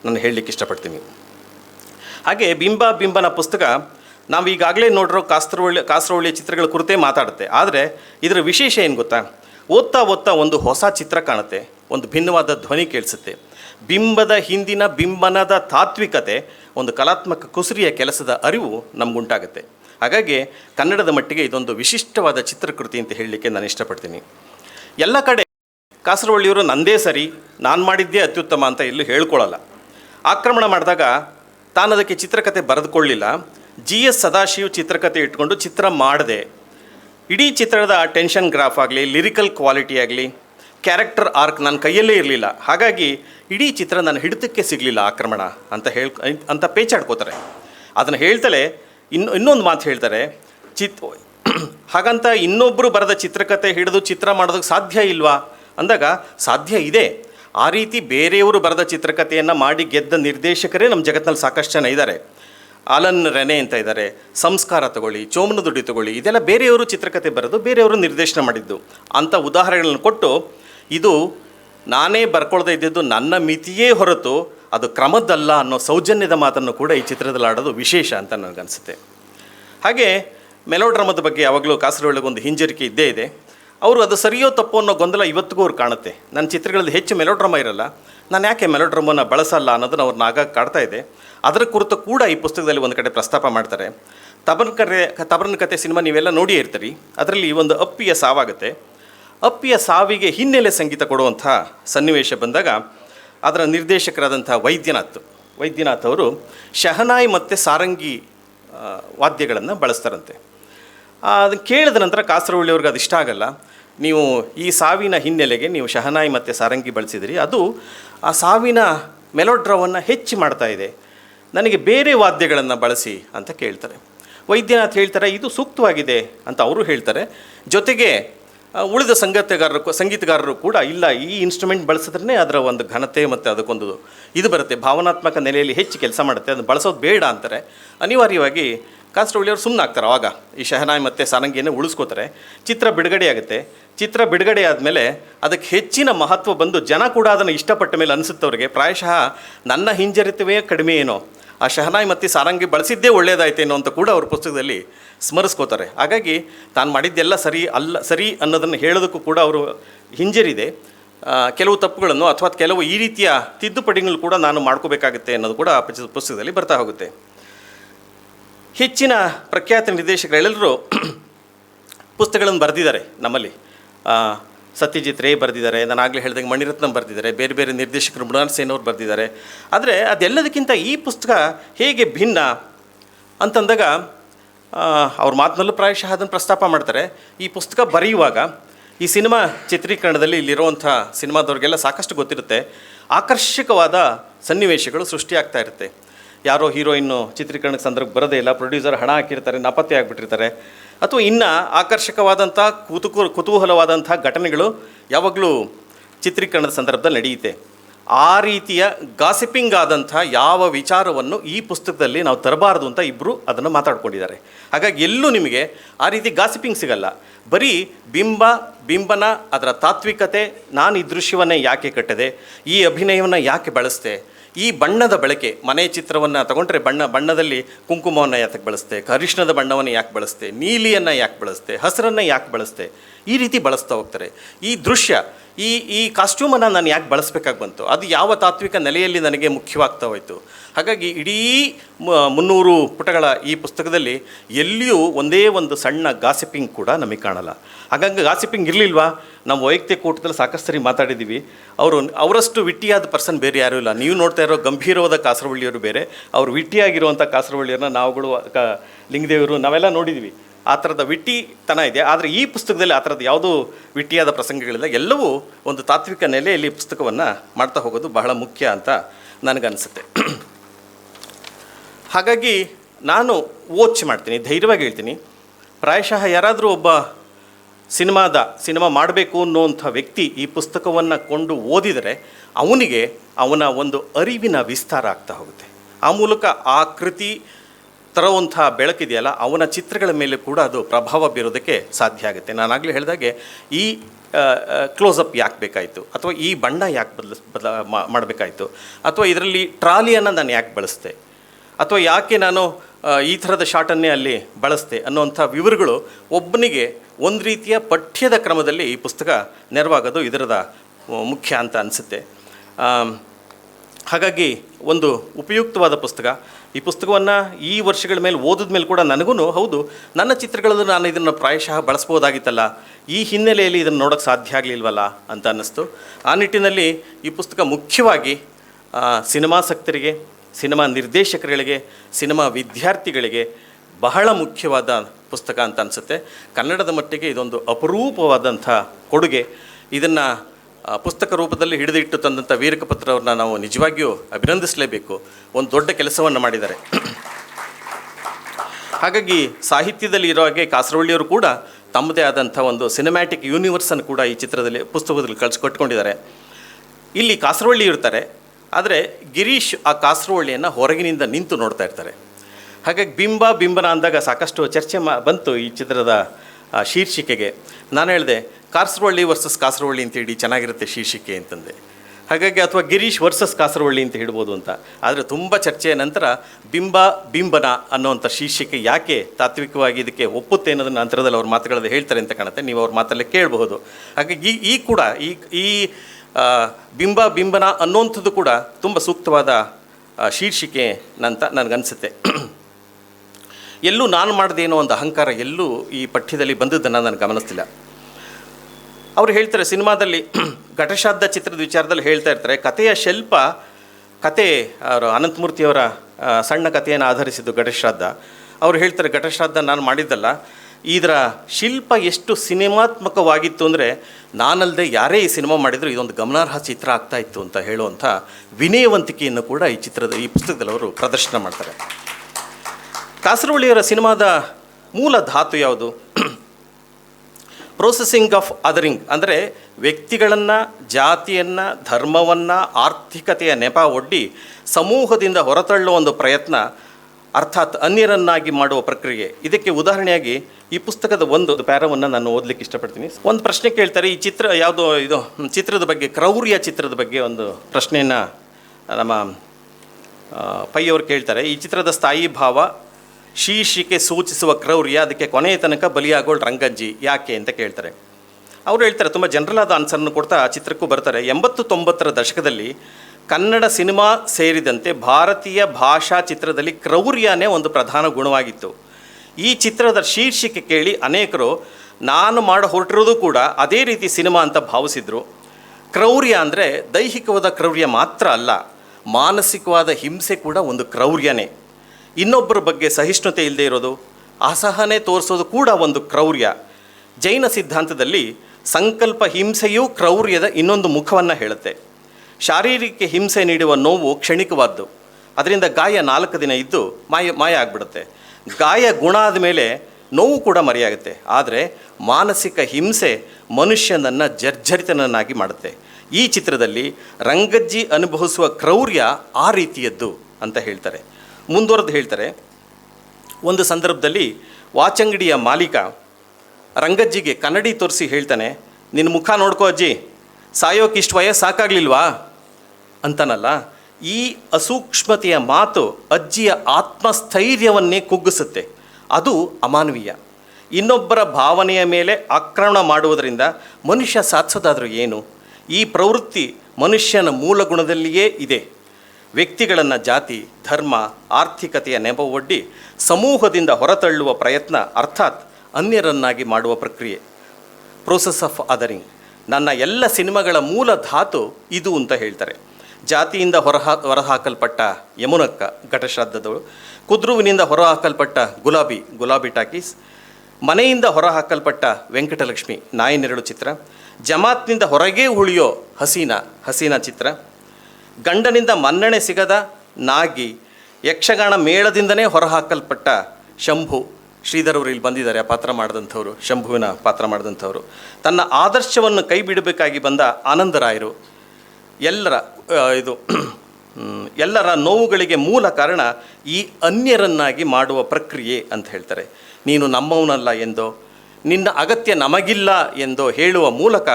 ನಾನು ಹೇಳಲಿಕ್ಕೆ ಇಷ್ಟಪಡ್ತೀನಿ. ಹಾಗೆ ಬಿಂಬ ಬಿಂಬನ ಪುಸ್ತಕ ನಾವು ಈಗಾಗಲೇ ನೋಡಿರೋ ಕಾಸರವಳ್ಳಿ ಕಾಸರವಳ್ಳಿಯ ಚಿತ್ರಗಳ ಕುರಿತೇ ಮಾತಾಡುತ್ತೆ. ಆದರೆ ಇದರ ವಿಶೇಷ ಏನು ಗೊತ್ತಾ? ಓದ್ತಾ ಓದ್ತಾ ಒಂದು ಹೊಸ ಚಿತ್ರ ಕಾಣುತ್ತೆ, ಒಂದು ಭಿನ್ನವಾದ ಧ್ವನಿ ಕೇಳಿಸುತ್ತೆ. ಬಿಂಬದ ಹಿಂದಿನ ಬಿಂಬನದ ತಾತ್ವಿಕತೆ, ಒಂದು ಕಲಾತ್ಮಕ ಕುಸುರಿಯ ಕೆಲಸದ ಅರಿವು ನಮಗುಂಟಾಗುತ್ತೆ. ಹಾಗಾಗಿ ಕನ್ನಡದ ಮಟ್ಟಿಗೆ ಇದೊಂದು ವಿಶಿಷ್ಟವಾದ ಚಿತ್ರಕೃತಿ ಅಂತ ಹೇಳಲಿಕ್ಕೆ ನಾನು ಇಷ್ಟಪಡ್ತೀನಿ. ಎಲ್ಲ ಕಡೆ ಕಾಸರವಳ್ಳಿಯವರು ನಂದೇ ಸರಿ, ನಾನು ಮಾಡಿದ್ದೇ ಅತ್ಯುತ್ತಮ ಅಂತ ಇಲ್ಲಿ ಹೇಳ್ಕೊಳ್ಳಲ್ಲ ಆಕ್ರಮಣ ಮಾಡಿದಾಗ ತಾನು ಅದಕ್ಕೆ ಚಿತ್ರಕಥೆ ಬರೆದುಕೊಳ್ಳಿಲ್ಲ, ಜಿ ಎಸ್ ಸದಾಶಿವ್ ಚಿತ್ರಕಥೆ ಇಟ್ಕೊಂಡು ಚಿತ್ರ ಮಾಡಿದೆ. ಇಡೀ ಚಿತ್ರದ ಟೆನ್ಷನ್ ಗ್ರಾಫ್ ಆಗಲಿ, ಲಿರಿಕಲ್ ಕ್ವಾಲಿಟಿ ಆಗಲಿ, ಕ್ಯಾರೆಕ್ಟರ್ ಆರ್ಕ್ ನನ್ನ ಕೈಯಲ್ಲೇ ಇರಲಿಲ್ಲ. ಹಾಗಾಗಿ ಇಡೀ ಚಿತ್ರ ನನ್ನ ಹಿಡಿತಕ್ಕೆ ಸಿಗಲಿಲ್ಲ ಆಕ್ರಮಣ ಅಂತ ಹೇಳ್, ಅಂತ ಪೇಚಾಡ್ಕೋತಾರೆ. ಅದನ್ನು ಹೇಳ್ತಲೇ ಇನ್ನು, ಇನ್ನೊಂದು ಮಾತು ಹೇಳ್ತಾರೆ, ಚಿತ್, [clears throat] ಹಾಗಂತ ಇನ್ನೊಬ್ಬರು ಬರೆದ ಚಿತ್ರಕಥೆ ಹಿಡಿದು ಚಿತ್ರ ಮಾಡೋದಕ್ಕೆ ಸಾಧ್ಯ ಇಲ್ವಾ? ಅಂದಾಗ ಸಾಧ್ಯ ಇದೆ. ಆ ರೀತಿ ಬೇರೆಯವರು ಬರೆದ ಚಿತ್ರಕಥೆಯನ್ನು ಮಾಡಿ ಗೆದ್ದ ನಿರ್ದೇಶಕರೇ ನಮ್ಮ ಜಗತ್ತಿನಲ್ಲಿ ಸಾಕಷ್ಟು ಜನ ಇದ್ದಾರೆ. ಆಲನ್ ರೆನೆ ಅಂತ ಇದ್ದಾರೆ. ಸಂಸ್ಕಾರ ತಗೊಳ್ಳಿ, ಚೋಮನ ದುಡ್ಡಿ ತಗೊಳ್ಳಿ, ಇದೆಲ್ಲ ಬೇರೆಯವರು ಚಿತ್ರಕಥೆ ಬರೆದು ಬೇರೆಯವರು ನಿರ್ದೇಶನ ಮಾಡಿದ್ದು. ಅಂಥ ಉದಾಹರಣೆಗಳನ್ನು ಕೊಟ್ಟು, ಇದು ನಾನೇ ಬರ್ಕೊಳ್ದೇ ಇದ್ದಿದ್ದು ನನ್ನ ಮಿತಿಯೇ ಹೊರತು ಅದು ಕ್ರಮದ್ದಲ್ಲ ಅನ್ನೋ ಸೌಜನ್ಯದ ಮಾತನ್ನು ಕೂಡ ಈ ಚಿತ್ರದಲ್ಲಿ ಆಡೋದು ವಿಶೇಷ ಅಂತ ನನಗನ್ಸುತ್ತೆ. ಹಾಗೆ ಮೆಲೋಡ್ರಾಮದ ಬಗ್ಗೆ ಯಾವಾಗಲೂ ಕಾಸರಗೊಳಗೆ ಒಂದು ಹಿಂಜರಿಕೆ ಇದ್ದೇ ಇದೆ. ಅವರು ಅದು ಸರಿಯೋ ತಪ್ಪೋ ಅನ್ನೋ ಗೊಂದಲ ಇವತ್ತಿಗೂ ಅವ್ರು ಕಾಣುತ್ತೆ. ನನ್ನ ಚಿತ್ರಗಳಲ್ಲಿ ಹೆಚ್ಚು ಮೆಲೋಡ್ರಮ ಇರಲ್ಲ. ನಾನು ಯಾಕೆ ಮೆಲೋಡ್ರಮನ್ನು ಬಳಸಲ್ಲ ಅನ್ನೋದನ್ನು ಅವ್ರನ್ನ ಆಗಾಗ ಕಾಡ್ತಾ ಇದೆ. ಅದರ ಕುರಿತು ಕೂಡ ಈ ಪುಸ್ತಕದಲ್ಲಿ ಒಂದು ಕಡೆ ಪ್ರಸ್ತಾಪ ಮಾಡ್ತಾರೆ. ತಬನ್ ಕರೆ, ತಬರನ್ ಕತೆ ಸಿನಿಮಾ ನೀವೆಲ್ಲ ನೋಡಿಯೇ ಇರ್ತೀರಿ. ಅದರಲ್ಲಿ ಒಂದು ಅಪ್ಪಿಯ ಸಾವಾಗುತ್ತೆ. ಅಪ್ಪಿಯ ಸಾವಿಗೆ ಹಿನ್ನೆಲೆ ಸಂಗೀತ ಕೊಡುವಂಥ ಸನ್ನಿವೇಶ ಬಂದಾಗ ಅದರ ನಿರ್ದೇಶಕರಾದಂಥ ವೈದ್ಯನಾಥ್ ವೈದ್ಯನಾಥ್ ಅವರು ಶಹನಾಯಿ ಮತ್ತು ಸಾರಂಗಿ ವಾದ್ಯಗಳನ್ನು ಬಳಸ್ತಾರಂತೆ. ಅದನ್ನು ಕೇಳಿದ ನಂತರ ಕಾಸರವಳ್ಳಿಯವ್ರಿಗೆ ಅದು ಇಷ್ಟ ಆಗಲ್ಲ. ನೀವು ಈ ಸಾವಿನ ಹಿನ್ನೆಲೆಗೆ ನೀವು ಶಹನಾಯಿ ಮತ್ತು ಸಾರಂಗಿ ಬಳಸಿದಿರಿ. ಅದು ಆ ಸಾವಿನ ಮೆಲೋಡ್ರವನ್ನು ಹೆಚ್ಚು ಮಾಡ್ತಾ ಇದೆ. ನನಗೆ ಬೇರೆ ವಾದ್ಯಗಳನ್ನು ಬಳಸಿ ಅಂತ ಕೇಳ್ತಾರೆ. ವೈದ್ಯನಾಥ್ ಹೇಳ್ತಾರೆ, ಇದು ಸೂಕ್ತವಾಗಿದೆ ಅಂತ ಅವರು ಹೇಳ್ತಾರೆ. ಜೊತೆಗೆ ಉಳಿದ ಸಂಗೀತಗಾರರು ಸಂಗೀತಗಾರರು ಕೂಡ ಇಲ್ಲ, ಈ ಇನ್ಸ್ಟ್ರೂಮೆಂಟ್ ಬಳಸಿದ್ರೆ ಅದರ ಒಂದು ಘನತೆ ಮತ್ತು ಅದಕ್ಕೊಂದು ಇದು ಬರುತ್ತೆ. ಭಾವನಾತ್ಮಕ ನೆಲೆಯಲ್ಲಿ ಹೆಚ್ಚು ಕೆಲಸ ಮಾಡುತ್ತೆ. ಅದನ್ನು ಬಳಸೋದು ಬೇಡ ಅಂತಾರೆ. ಅನಿವಾರ್ಯವಾಗಿ ಕಾಸರವಳ್ಳಿಯವರು ಸುಮ್ಮನೆ ಆಗ್ತಾರೆ ಆವಾಗ ಈ ಶಹನಾಯ್ ಮತ್ತು ಸಾರಂಗಿಯನ್ನು ಉಳಿಸ್ಕೋತಾರೆ. ಚಿತ್ರ ಬಿಡುಗಡೆ ಆಗುತ್ತೆ. ಚಿತ್ರ ಬಿಡುಗಡೆ ಆದಮೇಲೆ ಅದಕ್ಕೆ ಹೆಚ್ಚಿನ ಮಹತ್ವ ಬಂದು ಜನ ಕೂಡ ಅದನ್ನು ಇಷ್ಟಪಟ್ಟ ಮೇಲೆ ಅನಿಸುತ್ತವ್ರಿಗೆ ಪ್ರಾಯಶಃ ನನ್ನ ಹಿಂಜರಿತವೇ ಕಡಿಮೆ ಏನೋ. ಆ ಶಹನಾಯ್ ಮತ್ತು ಸಾರಂಗಿ ಬಳಸಿದ್ದೇ ಒಳ್ಳೆಯದಾಯ್ತೇನೋ ಅಂತ ಕೂಡ ಅವ್ರ ಪುಸ್ತಕದಲ್ಲಿ ಸ್ಮರಿಸ್ಕೋತಾರೆ. ಹಾಗಾಗಿ ತಾನು ಮಾಡಿದ್ದೆಲ್ಲ ಸರಿ ಅಲ್ಲ, ಸರಿ ಅನ್ನೋದನ್ನು ಹೇಳೋದಕ್ಕೂ ಕೂಡ ಅವರು ಹಿಂಜರಿದೆ. ಕೆಲವು ತಪ್ಪುಗಳನ್ನು ಅಥವಾ ಕೆಲವು ಈ ರೀತಿಯ ತಿದ್ದುಪಡಿಗಳು ಕೂಡ ನಾನು ಮಾಡ್ಕೋಬೇಕಾಗುತ್ತೆ ಅನ್ನೋದು ಕೂಡ ಆ ಪುಸ್ತಕದಲ್ಲಿ ಬರ್ತಾ ಹೋಗುತ್ತೆ. ಹೆಚ್ಚಿನ ಪ್ರಖ್ಯಾತ ನಿರ್ದೇಶಕರೆಲ್ಲರೂ ಪುಸ್ತಕಗಳನ್ನು ಬರೆದಿದ್ದಾರೆ ನಮ್ಮಲ್ಲಿ. ಸತ್ಯಜಿತ್ ರೇ ಬರೆದಿದ್ದಾರೆ, ನಾನು ಆಗಲೇ ಹೇಳಿದಂಗೆ ಮಣಿರತ್ನಂ ಬರೆದಿದ್ದಾರೆ, ಬೇರೆ ಬೇರೆ ನಿರ್ದೇಶಕರು ಮೃಣಾಲ್ ಸೇನ್ ಅವರು ಬರೆದಿದ್ದಾರೆ. ಆದರೆ ಅದೆಲ್ಲದಕ್ಕಿಂತ ಈ ಪುಸ್ತಕ ಹೇಗೆ ಭಿನ್ನ ಅಂತಂದಾಗ ಅವ್ರ ಮಾತಿನಲ್ಲೂ ಪ್ರಾಯಶಃ ಅದನ್ನು ಪ್ರಸ್ತಾಪ ಮಾಡ್ತಾರೆ. ಈ ಪುಸ್ತಕ ಬರೆಯುವಾಗ ಈ ಸಿನಿಮಾ ಚಿತ್ರೀಕರಣದಲ್ಲಿ ಇಲ್ಲಿರುವಂಥ ಸಿನಿಮಾದವ್ರಿಗೆಲ್ಲ ಸಾಕಷ್ಟು ಗೊತ್ತಿರುತ್ತೆ. ಆಕರ್ಷಕವಾದ ಸನ್ನಿವೇಶಗಳು ಸೃಷ್ಟಿಯಾಗ್ತಾ ಇರುತ್ತೆ. ಯಾರೋ ಹೀರೋಯಿನ್ನು ಚಿತ್ರೀಕರಣಕ್ಕೆ ಸಂದರ್ಭ ಬರೋದೇ ಇಲ್ಲ, ಪ್ರೊಡ್ಯೂಸರ್ ಹಣ ಹಾಕಿರ್ತಾರೆ, ನಾಪತ್ತೆ ಆಗಿಬಿಟ್ಟಿರ್ತಾರೆ. ಅಥವಾ ಇನ್ನು ಆಕರ್ಷಕವಾದಂಥ ಕುತುಕು, ಕುತೂಹಲವಾದಂಥ ಘಟನೆಗಳು ಯಾವಾಗಲೂ ಚಿತ್ರೀಕರಣದ ಸಂದರ್ಭದಲ್ಲಿ ನಡೆಯುತ್ತೆ. ಆ ರೀತಿಯ ಗಾಸಿಪಿಂಗ್ ಆದಂಥ ಯಾವ ವಿಚಾರವನ್ನು ಈ ಪುಸ್ತಕದಲ್ಲಿ ನಾವು ತರಬಾರದು ಅಂತ ಇಬ್ಬರು ಅದನ್ನು ಮಾತಾಡ್ಕೊಂಡಿದ್ದಾರೆ. ಹಾಗಾಗಿ ಎಲ್ಲೂ ನಿಮಗೆ ಆ ರೀತಿ ಗಾಸಿಪಿಂಗ್ ಸಿಗಲ್ಲ. ಬರೀ ಬಿಂಬ, ಬಿಂಬನ ಅದರ ತಾತ್ವಿಕತೆ ನಾನು ಈ ದೃಶ್ಯವನ್ನೇ ಯಾಕೆ ಕಟ್ಟಿದೆ, ಈ ಅಭಿನಯವನ್ನು ಯಾಕೆ ಬಳಸ್ದೆ ಈ ಬಣ್ಣದ ಬಳಕೆ, ಮನೆ ಚಿತ್ರವನ್ನು ತಗೊಂಡ್ರೆ ಬಣ್ಣ, ಬಣ್ಣದಲ್ಲಿ ಕುಂಕುಮವನ್ನು ಯಾತಕ್ಕೆ ಬಳಸ್ತೆ ಅರಿಶಿಣದ ಬಣ್ಣವನ್ನು ಯಾಕೆ ಬಳಸ್ತೆ, ನೀಲಿಯನ್ನು ಯಾಕೆ ಬಳಸ್ತೆ, ಹಸಿರನ್ನು ಯಾಕೆ ಬಳಸ್ತೆ, ಈ ರೀತಿ ಬಳಸ್ತಾ ಹೋಗ್ತಾರೆ. ಈ ದೃಶ್ಯ ಈ ಈ ಕಾಸ್ಟ್ಯೂಮನ್ನು ನಾನು ಯಾಕೆ ಬಳಸಬೇಕಾಗಿ ಬಂತು? ಅದು ಯಾವ ತಾತ್ವಿಕ ನೆಲೆಯಲ್ಲಿ ನನಗೆ ಮುಖ್ಯವಾಗ್ತಾ ಹೋಯಿತು? ಹಾಗಾಗಿ ಇಡೀ ಮುನ್ನೂರು ಪುಟಗಳ ಈ ಪುಸ್ತಕದಲ್ಲಿ ಎಲ್ಲಿಯೂ ಒಂದೇ ಒಂದು ಸಣ್ಣ ಗಾಸಿಪಿಂಗ್ ಕೂಡ ನಮಗೆ ಕಾಣಲ್ಲ. ಹಾಗಾಗಿ ಗಾಸಿಪಿಂಗ್ ಇರಲಿಲ್ವಾ? ನಮ್ಮ ವೈಯಕ್ತಿಕ ಕೂಟದಲ್ಲಿ ಸಾಕಷ್ಟು ಸರಿ ಮಾತಾಡಿದ್ದೀವಿ. ಅವರು ಅವರಷ್ಟು ವಿಟ್ಟಿಯಾದ ಪರ್ಸನ್ ಬೇರೆ ಯಾರೂ ಇಲ್ಲ. ನೀವು ನೋಡ್ತಾ ಇರೋ ಗಂಭೀರವಾದ ಕಾಸರವಳ್ಳಿಯವರು ಬೇರೆ. ಅವರು ವಿಟ್ಟಿಯಾಗಿರುವಂಥ ಕಾಸರವಳ್ಳಿಯವ್ರನ್ನ ನಾವುಗಳು ಕ, ಲಿಂಗದೇವರು ನಾವೆಲ್ಲ ನೋಡಿದ್ದೀವಿ. ಆ ಥರದ ವಿಟ್ಟಿತನ ಇದೆ. ಆದರೆ ಈ ಪುಸ್ತಕದಲ್ಲಿ ಆ ಥರದ ಯಾವುದೂ ವಿಟ್ಟಿಯಾದ ಪ್ರಸಂಗಗಳಿಲ್ಲ. ಎಲ್ಲವೂ ಒಂದು ತಾತ್ವಿಕ ನೆಲೆಯಲ್ಲಿ ಪುಸ್ತಕವನ್ನು ಮಾಡ್ತಾ ಹೋಗೋದು ಬಹಳ ಮುಖ್ಯ ಅಂತ ನನಗನ್ಸುತ್ತೆ. ಹಾಗಾಗಿ ನಾನು ಓಚ್ ಮಾಡ್ತೀನಿ, ಧೈರ್ಯವಾಗಿ ಹೇಳ್ತೀನಿ. ಪ್ರಾಯಶಃ ಯಾರಾದರೂ ಒಬ್ಬ ಸಿನಿಮಾದ, ಸಿನಿಮಾ ಮಾಡಬೇಕು ಅನ್ನೋವಂಥ ವ್ಯಕ್ತಿ ಈ ಪುಸ್ತಕವನ್ನು ಕೊಂಡು ಓದಿದರೆ ಅವನಿಗೆ ಅವನ ಒಂದು ಅರಿವಿನ ವಿಸ್ತಾರ ಆಗ್ತಾ ಹೋಗುತ್ತೆ. ಆ ಮೂಲಕ ಆ ಕೃತಿ ತರುವಂಥ ಬೆಳಕಿದೆಯಲ್ಲ ಅವನ ಚಿತ್ರಗಳ ಮೇಲೆ ಕೂಡ ಅದು ಪ್ರಭಾವ ಬೀರೋದಕ್ಕೆ ಸಾಧ್ಯ ಆಗುತ್ತೆ. ನಾನಾಗಲೇ ಹೇಳಿದಾಗೆ ಈ ಕ್ಲೋಸಪ್ ಯಾಕೆ ಬೇಕಾಯಿತು? ಅಥವಾ ಈ ಬಣ್ಣ ಯಾಕೆ ಬದಲಿಸ್ ಬದಲ ಮಾಡಬೇಕಾಯಿತು? ಅಥವಾ ಇದರಲ್ಲಿ ಟ್ರಾಲಿಯನ್ನು ನಾನು ಯಾಕೆ ಬಳಸ್ತೆ ಅಥವಾ ಯಾಕೆ ನಾನು ಈ ಥರದ ಶಾಟನ್ನೇ ಅಲ್ಲಿ ಬಳಸ್ತೆ ಅನ್ನುವಂಥ ವಿವರಗಳು ಒಬ್ಬನಿಗೆ ಒಂದು ರೀತಿಯ ಪಠ್ಯದ ಕ್ರಮದಲ್ಲಿ ಈ ಪುಸ್ತಕ ನೆರವಾಗೋದು ಇದರದ ಮುಖ್ಯ ಅಂತ ಅನಿಸುತ್ತೆ. ಹಾಗಾಗಿ ಒಂದು ಉಪಯುಕ್ತವಾದ ಪುಸ್ತಕ. ಈ ಪುಸ್ತಕವನ್ನು ಈ ವರ್ಷಗಳ ಮೇಲೆ ಓದಿದ ಮೇಲೆ ಕೂಡ ನನಗೂ ಹೌದು, ನನ್ನ ಚಿತ್ರಗಳಲ್ಲೂ ನಾನು ಇದನ್ನು ಪ್ರಾಯಶಃ ಬಳಸ್ಬೋದಾಗಿತ್ತಲ್ಲ, ಈ ಹಿನ್ನೆಲೆಯಲ್ಲಿ ಇದನ್ನು ನೋಡೋಕ್ಕೆ ಸಾಧ್ಯ ಆಗಲಿಲ್ವಲ್ಲ ಅಂತ ಅನ್ನಿಸ್ತು. ಆ ನಿಟ್ಟಿನಲ್ಲಿ ಈ ಪುಸ್ತಕ ಮುಖ್ಯವಾಗಿ ಸಿನಿಮಾಸಕ್ತರಿಗೆ ಸಿನಿಮಾ ನಿರ್ದೇಶಕರುಗಳಿಗೆ, ಸಿನಿಮಾ ವಿದ್ಯಾರ್ಥಿಗಳಿಗೆ ಬಹಳ ಮುಖ್ಯವಾದ ಪುಸ್ತಕ ಅಂತ ಅನಿಸುತ್ತೆ. ಕನ್ನಡದ ಮಟ್ಟಿಗೆ ಇದೊಂದು ಅಪರೂಪವಾದಂಥ ಕೊಡುಗೆ. ಇದನ್ನು ಪುಸ್ತಕ ರೂಪದಲ್ಲಿ ಹಿಡಿದಿಟ್ಟು ತಂದಂಥ ವೀರಕಪತ್ರ ಅವ್ರನ್ನ ನಾವು ನಿಜವಾಗಿಯೂ ಅಭಿನಂದಿಸಲೇಬೇಕು. ಒಂದು ದೊಡ್ಡ ಕೆಲಸವನ್ನು ಮಾಡಿದ್ದಾರೆ. ಹಾಗಾಗಿ ಸಾಹಿತ್ಯದಲ್ಲಿ ಇರೋ ಹಾಗೆ ಕಾಸರವಳ್ಳಿಯವರು ಕೂಡ ತಮ್ಮದೇ ಆದಂಥ ಒಂದು ಸಿನಿಮ್ಯಾಟಿಕ್ ಯೂನಿವರ್ಸನ್ನು ಕೂಡ ಈ ಚಿತ್ರದಲ್ಲಿ, ಪುಸ್ತಕದಲ್ಲಿ ಕಳಿಸ್ಕೊಟ್ಕೊಂಡಿದ್ದಾರೆ ಇಲ್ಲಿ ಕಾಸರವಳ್ಳಿ ಇರ್ತಾರೆ. ಆದರೆ ಗಿರೀಶ್ ಆ ಕಾಸರವಳ್ಳಿಯನ್ನು ಹೊರಗಿನಿಂದ ನಿಂತು ನೋಡ್ತಾ ಇರ್ತಾರೆ. ಹಾಗಾಗಿ ಬಿಂಬ ಬಿಂಬನ ಅಂದಾಗ ಸಾಕಷ್ಟು ಚರ್ಚೆ ಮಾ ಬಂತು ಈ ಚಿತ್ರದ ಶೀರ್ಷಿಕೆಗೆ. ನಾನು ಹೇಳಿದೆ ಕಾಸರವಳ್ಳಿ ವರ್ಸಸ್ ಕಾಸರವಳ್ಳಿ ಅಂತ ಹೇಳಿ ಚೆನ್ನಾಗಿರುತ್ತೆ ಶೀರ್ಷಿಕೆ ಅಂತಂದೆ ಹಾಗಾಗಿ ಅಥವಾ ಗಿರೀಶ್ ವರ್ಸಸ್ ಕಾಸರವಳ್ಳಿ ಅಂತ ಹೇಳ್ಬೋದು ಅಂತ. ಆದರೆ ತುಂಬ ಚರ್ಚೆಯ ನಂತರ ಬಿಂಬ, ಬಿಂಬನ ಅನ್ನೋವಂಥ ಶೀರ್ಷಿಕೆ ಯಾಕೆ ತಾತ್ವಿಕವಾಗಿ ಇದಕ್ಕೆ ಒಪ್ಪುತ್ತೆ ಅನ್ನೋದನ್ನು ನಂತರದಲ್ಲಿ ಅವ್ರ ಮಾತುಗಳಲ್ಲಿ ಹೇಳ್ತಾರೆ ಅಂತ ಕಾಣುತ್ತೆ. ನೀವು ಅವ್ರ ಮಾತಲ್ಲೇ ಕೇಳಬಹುದು. ಹಾಗಾಗಿ ಈ ಈ ಕೂಡ ಈ ಈ ಬಿಂಬ, ಬಿಂಬನ ಅನ್ನೋವಂಥದ್ದು ಕೂಡ ತುಂಬ ಸೂಕ್ತವಾದ ಶೀರ್ಷಿಕೆ ಅಂತ ನನಗನ್ಸುತ್ತೆ. ಎಲ್ಲೂ ನಾನು ಮಾಡಿದೇನೋ ಒಂದು ಅಹಂಕಾರ ಎಲ್ಲೂ ಈ ಪಠ್ಯದಲ್ಲಿ ಬಂದದ್ದನ್ನು ನಾನು ಗಮನಿಸ್ತಿಲ್ಲ. ಅವ್ರು ಹೇಳ್ತಾರೆ, ಸಿನಿಮಾದಲ್ಲಿ [clears throat] ಘಟಶ್ರಾದ್ದ ಚಿತ್ರದ ವಿಚಾರದಲ್ಲಿ ಹೇಳ್ತಾ ಇರ್ತಾರೆ, ಕಥೆಯ ಶಿಲ್ಪ ಕತೆ ಅವರು ಅನಂತಮೂರ್ತಿಯವರ ಸಣ್ಣ ಕಥೆಯನ್ನು ಆಧರಿಸಿದ್ದು ಘಟಶ್ರಾದ್ದ ಅವ್ರು ಹೇಳ್ತಾರೆ ಘಟಶ್ರಾದ್ದ ನಾನು ಮಾಡಿದ್ದಲ್ಲ, ಇದರ ಶಿಲ್ಪ ಎಷ್ಟು ಸಿನಿಮಾತ್ಮಕವಾಗಿತ್ತು ಅಂದರೆ ನಾನಲ್ಲದೆ ಯಾರೇ ಈ ಸಿನಿಮಾ ಮಾಡಿದರೂ ಇದೊಂದು ಗಮನಾರ್ಹ ಚಿತ್ರ ಆಗ್ತಾ ಇತ್ತು ಅಂತ ಹೇಳುವಂಥ ವಿನಯವಂತಿಕೆಯನ್ನು ಕೂಡ ಈ ಚಿತ್ರದ, ಈ ಪುಸ್ತಕದಲ್ಲಿ ಅವರು ಪ್ರದರ್ಶನ ಮಾಡ್ತಾರೆ. ಕಾಸರವಳ್ಳಿಯವರ ಸಿನಿಮಾದ ಮೂಲ ಧಾತು ಯಾವುದು? [clears throat] ಪ್ರೊಸೆಸಿಂಗ್ ಆಫ್ ಅದರಿಂಗ್ ಅಂದರೆ ವ್ಯಕ್ತಿಗಳನ್ನು, ಜಾತಿಯನ್ನು, ಧರ್ಮವನ್ನು, ಆರ್ಥಿಕತೆಯ ನೆಪ ಒಡ್ಡಿ ಸಮೂಹದಿಂದ ಹೊರತಳ್ಳುವ ಒಂದು ಪ್ರಯತ್ನ, ಅರ್ಥಾತ್ ಅನ್ಯರನ್ನಾಗಿ ಮಾಡುವ ಪ್ರಕ್ರಿಯೆ. ಇದಕ್ಕೆ ಉದಾಹರಣೆಯಾಗಿ ಈ ಪುಸ್ತಕದ ಒಂದು ಪ್ಯಾರವನ್ನು ನಾನು ಓದಲಿಕ್ಕೆ ಇಷ್ಟಪಡ್ತೀನಿ. ಒಂದು ಪ್ರಶ್ನೆ ಕೇಳ್ತಾರೆ, ಈ ಚಿತ್ರ ಯಾವುದೋ ಇದು? ಚಿತ್ರದ ಬಗ್ಗೆ, ಕ್ರೌರ್ಯ ಚಿತ್ರದ ಬಗ್ಗೆ ಒಂದು ಪ್ರಶ್ನೆಯನ್ನು ನಮ್ಮ ಪೈಯವರು ಕೇಳ್ತಾರೆ. ಈ ಚಿತ್ರದ ಸ್ಥಾಯಿ ಭಾವ ಶೀರ್ಷಿಕೆ ಸೂಚಿಸುವ ಕ್ರೌರ್ಯ ಅದಕ್ಕೆ ಕೊನೆಯ ತನಕ ಬಲಿಯಾಗೋಳ್ ರಂಗಜ್ಜಿ. ಯಾಕೆ ಅಂತ ಕೇಳ್ತಾರೆ. ಅವರು ಹೇಳ್ತಾರೆ, ತುಂಬ ಜನರಲ್ ಆದ ಆನ್ಸರ್ನ ಕೊಡ್ತಾ ಆ ಚಿತ್ರಕ್ಕೂ ಬರ್ತಾರೆ. ಎಂಬತ್ತು ತೊಂಬತ್ತರ ದಶಕದಲ್ಲಿ ಕನ್ನಡ ಸಿನಿಮಾ ಸೇರಿದಂತೆ ಭಾರತೀಯ ಭಾಷಾ ಚಿತ್ರದಲ್ಲಿ ಕ್ರೌರ್ಯನೇ ಒಂದು ಪ್ರಧಾನ ಗುಣವಾಗಿತ್ತು. ಈ ಚಿತ್ರದ ಶೀರ್ಷಿಕೆ ಕೇಳಿ ಅನೇಕರು, ನಾನು ಮಾಡ ಹೊರಟಿರೋದು ಕೂಡ ಅದೇ ರೀತಿ ಸಿನಿಮಾ ಅಂತ ಭಾವಿಸಿದ್ರು. ಕ್ರೌರ್ಯ ಅಂದರೆ ದೈಹಿಕವಾದ ಕ್ರೌರ್ಯ ಮಾತ್ರ ಅಲ್ಲ, ಮಾನಸಿಕವಾದ ಹಿಂಸೆ ಕೂಡ ಒಂದು ಕ್ರೌರ್ಯನೇ. ಇನ್ನೊಬ್ಬರ ಬಗ್ಗೆ ಸಹಿಷ್ಣುತೆ ಇಲ್ಲದೆ ಇರೋದು, ಅಸಹನೆ ತೋರಿಸೋದು ಕೂಡ ಒಂದು ಕ್ರೌರ್ಯ. ಜೈನ ಸಿದ್ಧಾಂತದಲ್ಲಿ ಸಂಕಲ್ಪ ಹಿಂಸೆಯೂ ಕ್ರೌರ್ಯದ ಇನ್ನೊಂದು ಮುಖವನ್ನು ಹೇಳುತ್ತೆ. ಶಾರೀರಿಕ ಹಿಂಸೆ ನೀಡುವ ನೋವು ಕ್ಷಣಿಕವಾದ್ದು. ಅದರಿಂದ ಗಾಯ ನಾಲ್ಕು ದಿನ ಇದ್ದು ಮಾಯ ಮಾಯ ಆಗಿಬಿಡುತ್ತೆ. ಗಾಯ ಗುಣ ಆದಮೇಲೆ ನೋವು ಕೂಡ ಮರೆಯಾಗುತ್ತೆ. ಆದರೆ ಮಾನಸಿಕ ಹಿಂಸೆ ಮನುಷ್ಯನನ್ನು ಜರ್ಜರಿತನನ್ನಾಗಿ ಮಾಡುತ್ತೆ. ಈ ಚಿತ್ರದಲ್ಲಿ ರಂಗಜ್ಜಿ ಅನುಭವಿಸುವ ಕ್ರೌರ್ಯ ಆ ರೀತಿಯದ್ದು ಅಂತ ಹೇಳ್ತಾರೆ. ಮುಂದುವರೆದು ಹೇಳ್ತಾರೆ. ಒಂದು ಸಂದರ್ಭದಲ್ಲಿ ವಾಚಂಗಡಿಯ ಮಾಲೀಕ ರಂಗಜ್ಜಿಗೆ ಕನ್ನಡಿ ತೋರಿಸಿ ಹೇಳ್ತಾನೆ ನಿನ್ನ ಮುಖ ನೋಡ್ಕೋ ಅಜ್ಜಿ, ಸಾಯೋಕೆ ಇಷ್ಟು ವಯಸ್ಸು ಸಾಕಾಗ್ಲಿಲ್ವಾ? ಅಂತನಲ್ಲ. ಈ ಅಸೂಕ್ಷ್ಮತೆಯ ಮಾತು ಅಜ್ಜಿಯ ಆತ್ಮಸ್ಥೈರ್ಯವನ್ನೇ ಕುಗ್ಗಿಸುತ್ತೆ. ಅದು ಅಮಾನವೀಯ. ಇನ್ನೊಬ್ಬರ ಭಾವನೆಯ ಮೇಲೆ ಆಕ್ರಮಣ ಮಾಡುವುದರಿಂದ ಮನುಷ್ಯ ಸಾಧಿಸೋದಾದರೂ ಏನು? ಈ ಪ್ರವೃತ್ತಿ ಮನುಷ್ಯನ ಮೂಲ ಗುಣದಲ್ಲಿಯೇ ಇದೆ. ವ್ಯಕ್ತಿಗಳನ್ನು ಜಾತಿ, ಧರ್ಮ, ಆರ್ಥಿಕತೆಯ ನೆಪವೊಡ್ಡಿ ಸಮೂಹದಿಂದ ಹೊರತಳ್ಳುವ ಪ್ರಯತ್ನ ಅರ್ಥಾತ್ ಅನ್ಯರನ್ನಾಗಿ ಮಾಡುವ ಪ್ರಕ್ರಿಯೆ. ಪ್ರೋಸೆಸ್ ಆಫ್ ಅದರಿಂಗ್ ನನ್ನ ಎಲ್ಲ ಸಿನಿಮಾಗಳ ಮೂಲ ಧಾತು ಇದು ಅಂತ ಹೇಳ್ತಾರೆ. ಜಾತಿಯಿಂದ ಹೊರಹಾ, ಹೊರಹಾಕಲ್ಪಟ್ಟ ಯಮುನಕ್ಕ ಘಟಶ್ರಾದ್ದದವಳು ಕುದ್ರುವಿನಿಂದ ಹೊರಹಾಕಲ್ಪಟ್ಟ ಗುಲಾಬಿ ಗುಲಾಬಿ ಟಾಕೀಸ್, ಮನೆಯಿಂದ ಹೊರಹಾಕಲ್ಪಟ್ಟ ವೆಂಕಟಲಕ್ಷ್ಮಿ ನಾಯಿನೆರಳು ಚಿತ್ರ, ಜಮಾತ್ನಿಂದ ಹೊರಗೇ ಉಳಿಯೋ ಹಸೀನಾ ಹಸೀನಾ ಚಿತ್ರ ಗಂಡನಿಂದ ಮನ್ನಣೆ ಸಿಗದ ನಾಗಿ ಯಕ್ಷಗಾನ ಮೇಳದಿಂದನೇ ಹೊರಹಾಕಲ್ಪಟ್ಟ ಶಂಭು. ಶ್ರೀಧರ್ ಅವರು ಇಲ್ಲಿ ಬಂದಿದ್ದಾರೆ, ಆ ಪಾತ್ರ ಮಾಡಿದಂಥವ್ರು, ಶಂಭುವಿನ ಪಾತ್ರ ಮಾಡಿದಂಥವ್ರು. ತನ್ನ ಆದರ್ಶವನ್ನು ಕೈ ಬಿಡಬೇಕಾಗಿ ಬಂದ ಆನಂದರಾಯರು ಎಲ್ಲರ ಇದು ಎಲ್ಲರ ನೋವುಗಳಿಗೆ ಮೂಲ ಕಾರಣ ಈ ಅನ್ಯರನ್ನಾಗಿ ಮಾಡುವ ಪ್ರಕ್ರಿಯೆ ಅಂತ ಹೇಳ್ತಾರೆ. ನೀನು ನಮ್ಮವನಲ್ಲ ಎಂದೋ, ನಿನ್ನ ಅಗತ್ಯ ನಮಗಿಲ್ಲ ಎಂದೋ ಹೇಳುವ ಮೂಲಕ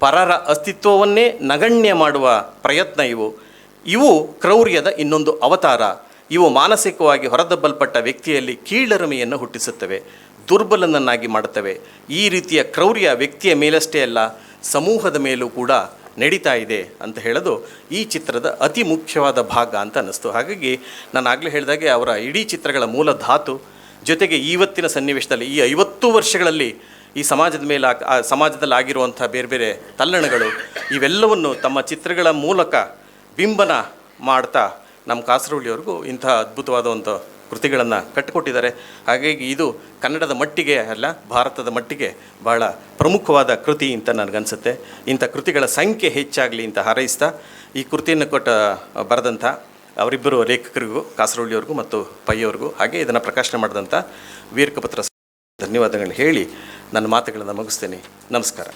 ಪರರ ಅಸ್ತಿತ್ವವನ್ನೇ ನಗಣ್ಯ ಮಾಡುವ ಪ್ರಯತ್ನ ಇವು. ಇವು ಕ್ರೌರ್ಯದ ಇನ್ನೊಂದು ಅವತಾರ. ಇವು ಮಾನಸಿಕವಾಗಿ ಹೊರದಬ್ಬಲ್ಪಟ್ಟ ವ್ಯಕ್ತಿಯಲ್ಲಿ ಕೀಳರಿಮೆಯನ್ನು ಹುಟ್ಟಿಸುತ್ತವೆ, ದುರ್ಬಲನನ್ನಾಗಿ ಮಾಡುತ್ತವೆ. ಈ ರೀತಿಯ ಕ್ರೌರ್ಯ ವ್ಯಕ್ತಿಯ ಮೇಲಷ್ಟೇ ಅಲ್ಲ, ಸಮೂಹದ ಮೇಲೂ ಕೂಡ ನಡೀತಾ ಇದೆ ಅಂತ ಹೇಳೋದು ಈ ಚಿತ್ರದ ಅತಿ ಮುಖ್ಯವಾದ ಭಾಗ ಅಂತ ಅನ್ನಿಸ್ತು. ಹಾಗಾಗಿ ನಾನು ಆಗಲೇ ಹೇಳಿದಾಗೆ ಅವರ ಇಡೀ ಚಿತ್ರಗಳ ಮೂಲ ಧಾತು, ಜೊತೆಗೆ ಇವತ್ತಿನ ಸನ್ನಿವೇಶದಲ್ಲಿ ಈ ಐವತ್ತು ವರ್ಷಗಳಲ್ಲಿ ಈ ಸಮಾಜದ ಮೇಲೆ ಸಮಾಜದಲ್ಲಿ ಆಗಿರುವಂಥ ಬೇರೆ ಬೇರೆ ತಲ್ಲಣಗಳು, ಇವೆಲ್ಲವನ್ನು ತಮ್ಮ ಚಿತ್ರಗಳ ಮೂಲಕ ಬಿಂಬನ ಮಾಡ್ತಾ ನಮ್ಮ ಕಾಸರವಳ್ಳಿಯವ್ರಿಗೂ ಇಂಥ ಅದ್ಭುತವಾದ ಒಂದು ಕೃತಿಗಳನ್ನು ಕಟ್ಟಿಕೊಟ್ಟಿದ್ದಾರೆ. ಹಾಗಾಗಿ ಇದು ಕನ್ನಡದ ಮಟ್ಟಿಗೆ ಅಲ್ಲ, ಭಾರತದ ಮಟ್ಟಿಗೆ ಬಹಳ ಪ್ರಮುಖವಾದ ಕೃತಿ ಅಂತ ನನಗನ್ಸುತ್ತೆ. ಇಂಥ ಕೃತಿಗಳ ಸಂಖ್ಯೆ ಹೆಚ್ಚಾಗಲಿ ಅಂತ ಹಾರೈಸ್ತಾ ಈ ಕೃತಿಯನ್ನು ಕೊಟ್ಟ ಬರೆದಂಥ ಅವರಿಬ್ಬರು ಲೇಖಕರಿಗೂ, ಕಾಸರವಳ್ಳಿಯವ್ರಿಗೂ ಮತ್ತು ಪೈಯವ್ರಿಗೂ ಹಾಗೆ ಇದನ್ನು ಪ್ರಕಾಶನ ಮಾಡಿದಂಥ ವೀರಕಪತ್ರ ಧನ್ಯವಾದಗಳು ಹೇಳಿ ನನ್ನ ಮಾತುಗಳನ್ನು ಮುಗಿಸ್ತೇನೆ. ನಮಸ್ಕಾರ.